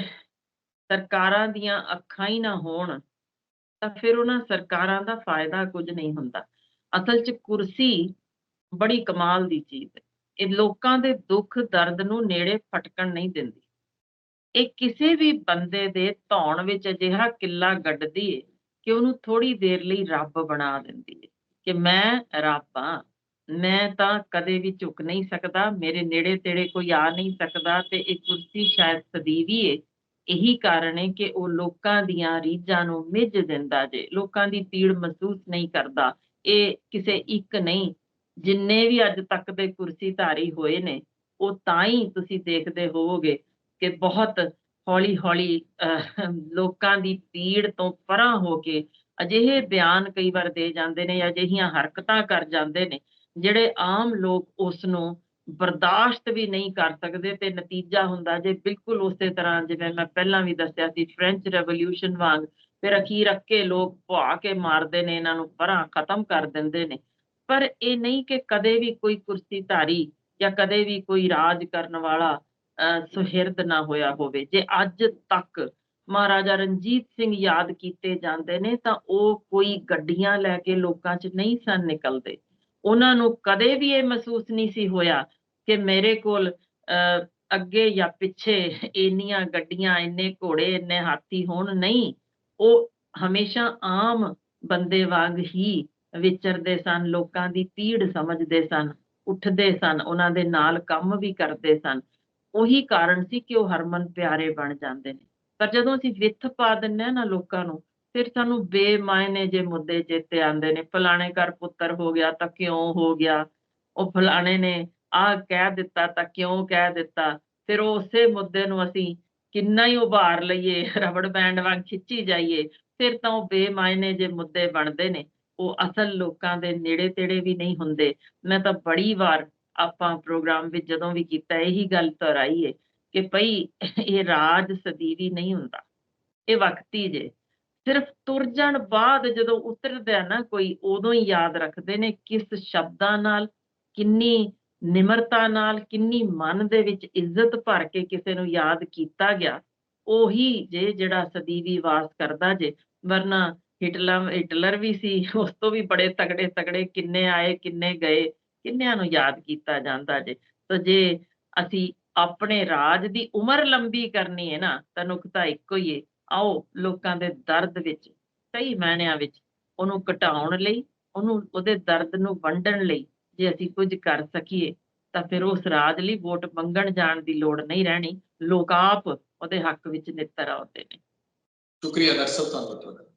ਸਰਕਾਰਾਂ ਦੀਆਂ ਅੱਖਾਂ ਹੀ ਨਾ ਹੋਣ ਤਾਂ ਫਿਰ ਉਹਨਾਂ ਸਰਕਾਰਾਂ ਦਾ ਫਾਇਦਾ ਕੁਝ ਨਹੀਂ ਹੁੰਦਾ। ਅਸਲ 'ਚ ਕੁਰਸੀ ਬੜੀ ਕਮਾਲ ਦੀ ਚੀਜ਼ ਹੈ। ਇਹ ਲੋਕਾਂ ਦੇ ਦੁੱਖ ਦਰਦ ਨੂੰ ਨੇੜੇ ਫਟਕਣ ਨਹੀਂ ਦਿੰਦੀ। ਇਹ ਕਿਸੇ ਵੀ ਬੰਦੇ ਦੇ ਧੌਣ ਵਿੱਚ ਅਜਿਹਾ ਕਿੱਲਾ ਗੱਡਦੀ ਏ ਕਿ ਉਹਨੂੰ ਥੋੜੀ ਦੇਰ ਲਈ ਰੱਬ ਬਣਾ ਦਿੰਦੀ ਏ ਕਿ ਮੈਂ ਰੱਬ ਹਾਂ ਮੈਂ ਤਾਂ ਕਦੇ ਵੀ ਝੁਕ ਨਹੀਂ ਸਕਦਾ, ਮੇਰੇ ਨੇੜੇ ਤੇੜੇ ਕੋਈ ਆ ਨਹੀਂ ਸਕਦਾ ਤੇ ਇਹ ਕੁਰਸੀ ਸ਼ਾਇਦ ਸਦੀਵੀ ਏ। ਇਹੀ ਕਾਰਨ ਹੈ ਕਿ ਉਹ ਲੋਕਾਂ ਦੀਆਂ ਰੀਝਾਂ ਨੂੰ ਮਿੱਝ ਦਿੰਦਾ ਜੇ, ਲੋਕਾਂ ਦੀ ਪੀੜ ਮਹਿਸੂਸ ਨਹੀਂ ਕਰਦਾ। ਇਹ ਕਿਸੇ ਇੱਕ ਨਹੀਂ, ਜਿੰਨੇ ਵੀ ਅੱਜ ਤੱਕ ਦੇ ਕੁਰਸੀ ਧਾਰੀ ਹੋਏ ਨੇ, ਉਹ ਤਾਂ ਹੀ ਤੁਸੀਂ ਦੇਖਦੇ ਹੋਵੋਗੇ ਕਿ ਬਹੁਤ ਹੌਲੀ ਹੌਲੀ ਲੋਕਾਂ ਦੀ ਪੀੜ ਤੋਂ ਪਰਾਂ ਹੋ ਕੇ ਅਜਿਹੇ ਬਿਆਨ ਕਈ ਵਾਰ ਦੇ ਜਾਂਦੇ ਨੇ ਜਾਂ ਅਜਿਹੀਆਂ ਹਰਕਤਾਂ ਕਰ ਜਾਂਦੇ ਨੇ, ਜਿਹੜੇ ਆਮ ਲੋਕ ਉਸ ਨੂੰ ਬਰਦਾਸ਼ਤ ਵੀ ਨਹੀਂ ਕਰ ਸਕਦੇ ਤੇ ਨਤੀਜਾ ਹੁੰਦਾ ਜੇ ਬਿਲਕੁਲ ਉਸੇ ਤਰ੍ਹਾਂ, ਜਿਵੇਂ ਮੈਂ ਪਹਿਲਾਂ ਵੀ ਦੱਸਿਆ ਸੀ ਫ੍ਰੈਂਚ ਰੈਵੋਲੂਸ਼ਨ ਵਾਂਗ, ਫਿਰ ਅਖੀਰ ਅੱਕੇ ਲੋਕ ਭੁਆ ਕੇ ਮਾਰਦੇ ਨੇ, ਇਹਨਾਂ ਨੂੰ ਪਰਾਂ ਖਤਮ ਕਰ ਦਿੰਦੇ ਨੇ। ਪਰ ਇਹ ਨਹੀਂ ਕਿ ਕਦੇ ਵੀ ਕੋਈ ਕੁਰਸੀ ਧਾਰੀ ਜਾਂ ਕਦੇ ਵੀ ਕੋਈ ਰਾਜ ਕਰਨ ਵਾਲਾ ਸੁਹਿਰਦ ਨਾ ਹੋਇਆ ਹੋਵੇ। ਜੇ ਅੱਜ ਤੱਕ ਮਹਾਰਾਜਾ ਰਣਜੀਤ ਸਿੰਘ ਯਾਦ ਕੀਤੇ ਜਾਂਦੇ ਨੇ, ਤਾਂ ਉਹ ਕੋਈ ਗੱਡੀਆਂ ਲੈ ਕੇ ਲੋਕਾਂ 'ਚ ਨਹੀਂ ਸਨ ਨਿਕਲਦੇ। ਉਹਨਾਂ ਨੂੰ ਕਦੇ ਵੀ ਇਹ ਮਹਿਸੂਸ ਨਹੀਂ ਸੀ ਹੋਇਆ ਕਿ ਮੇਰੇ ਕੋਲ ਅੱਗੇ ਜਾਂ ਪਿੱਛੇ ਇੰਨੀਆਂ ਗੱਡੀਆਂ, ਇੰਨੇ ਘੋੜੇ, ਇੰਨੇ ਹਾਥੀ ਹੋਣ ਨਹੀਂ। ਉਹ ਹਮੇਸ਼ਾ ਆਮ ਬੰਦੇ ਵਾਂਗ ਹੀ ਵਿਚਰਦੇ ਸਨ, ਲੋਕਾਂ ਦੀ ਪੀੜ ਸਮਝਦੇ ਸਨ, ਉੱਠਦੇ ਸਨ, ਉਹਨਾਂ ਦੇ ਨਾਲ ਕੰਮ ਵੀ ਕਰਦੇ ਸਨ। ਉਹੀ ਕਾਰਨ ਸੀ ਕਿ ਉਹ ਹਰਮਨ ਪਿਆਰੇ ਬਣ ਜਾਂਦੇ ਨੇ। ਪਰ ਜਦੋਂ ਅਸੀਂ ਵਿੱਥ ਪਾ ਦਿੰਨੇ ਆ ਨਾ ਲੋਕਾਂ ਨੂੰ, ਫਿਰ ਸਾਨੂੰ ਬੇਮਾਇਨੇ ਜੇ ਮੁੱਦੇ ਚੇਤੇ ਆਉਂਦੇ ਨੇ। ਫਲਾਣੇ ਘਰ ਪੁੱਤਰ ਹੋ ਗਿਆ ਤਾਂ ਕਿਉਂ ਹੋ ਗਿਆ? ਉਹ ਫਲਾਣੇ ਨੇ ਆਹ ਕਹਿ ਦਿੱਤਾ ਤਾਂ ਕਿਉਂ ਕਹਿ ਦਿੱਤਾ? ਫਿਰ ਉਸੇ ਮੁੱਦੇ ਨੂੰ ਅਸੀਂ ਕਿੰਨਾ ਹੀ ਉਭਾਰ ਲਈਏ, ਰਬੜ ਬੈਂਡ ਵਾਂਗ ਖਿੱਚੀ ਜਾਈਏ, ਫਿਰ ਤਾਂ ਉਹ ਬੇਮਾਇਨੇ ਜੇ ਮੁੱਦੇ ਬਣਦੇ ਨੇ। ਉਹ ਅਸਲ ਲੋਕਾਂ ਦੇ ਨੇੜੇ ਤੇੜੇ ਵੀ ਨਹੀਂ ਹੁੰਦੇ। ਮੈਂ ਤਾਂ ਬੜੀ ਵਾਰ ਆਪਾਂ ਪ੍ਰੋਗਰਾਮ ਵਿੱਚ ਜਦੋਂ ਵੀ ਕੀਤਾ, ਇਹੀ ਗੱਲ ਤਰਾਈ ਹੈ ਕਿ ਭਈ ਇਹ ਰਾਜ ਸਦੀਵੀ ਨਹੀਂ ਹੁੰਦਾ, ਇਹ ਵਕਤੀ ਜੇ। ਸਿਰਫ ਤੁਰ ਜਾਣ ਬਾਅਦ ਜਦੋਂ ਉਤਰਦਾ ਨਾ ਕੋਈ, ਉਦੋਂ ਹੀ ਯਾਦ ਰੱਖਦੇ ਨੇ ਕਿਸ ਸ਼ਬਦਾਂ ਨਾਲ, ਕਿੰਨੀ ਨਿਮਰਤਾ ਨਾਲ, ਕਿੰਨੀ ਮਨ ਦੇ ਵਿੱਚ ਇੱਜ਼ਤ ਭਰ ਕੇ ਕਿਸੇ ਨੂੰ ਯਾਦ ਕੀਤਾ ਗਿਆ, ਉਹੀ ਜੇ ਜਿਹੜਾ ਸਦੀਵੀ ਵਾਸ ਕਰਦਾ ਜੇ। ਵਰਨਾ ਹਿਟਲਰ ਹਿਟਲਰ ਵੀ ਸੀ, ਉਸ ਤੋਂ ਵੀ ਬੜੇ ਤਗੜੇ ਤਗੜੇ ਕਿੰਨੇ ਆਏ, ਕਿੰਨੇ ਗਏ। ਕਿੰਨਿਆਂ ਨੂੰ ਯਾਦ ਕੀਤਾ ਜਾਂਦਾ ਜੇ? ਤਾਂ ਜੇ ਅਸੀਂ ਆਪਣੇ ਰਾਜ ਦੀ ਉਮਰ ਲੰਬੀ ਕਰਨੀ ਹੈ ਨਾ, ਤਾਂ ਨੁਕਤਾ ਇੱਕੋ ਹੀ ਹੈ ਆਓ ਲੋਕਾਂ ਦੇ ਦਰਦ ਵਿੱਚ ਸਹੀ ਮਾਇਨਿਆਂ ਵਿੱਚ, ਉਹਨੂੰ ਘਟਾਉਣ ਲਈ, ਉਹਨੂੰ, ਉਹਦੇ ਦਰਦ ਨੂੰ ਵੰਡਣ ਲਈ ਜੇ ਅਸੀਂ ਕੁਝ ਕਰ ਸਕੀਏ, ਤਾਂ ਫਿਰ ਉਸ ਰਾਜ ਲਈ ਵੋਟ ਮੰਗਣ ਜਾਣ ਦੀ ਲੋੜ ਨਹੀਂ ਰਹਿਣੀ। ਲੋਕ ਆਪ ਉਹਦੇ ਹੱਕ ਵਿੱਚ ਨਿੱਤਰ ਆਉਂਦੇ ਨੇ। ਸ਼ੁਕਰੀਆ, ਦਰਸ਼ਕ, ਧੰਨਵਾਦ ਤੁਹਾਡਾ।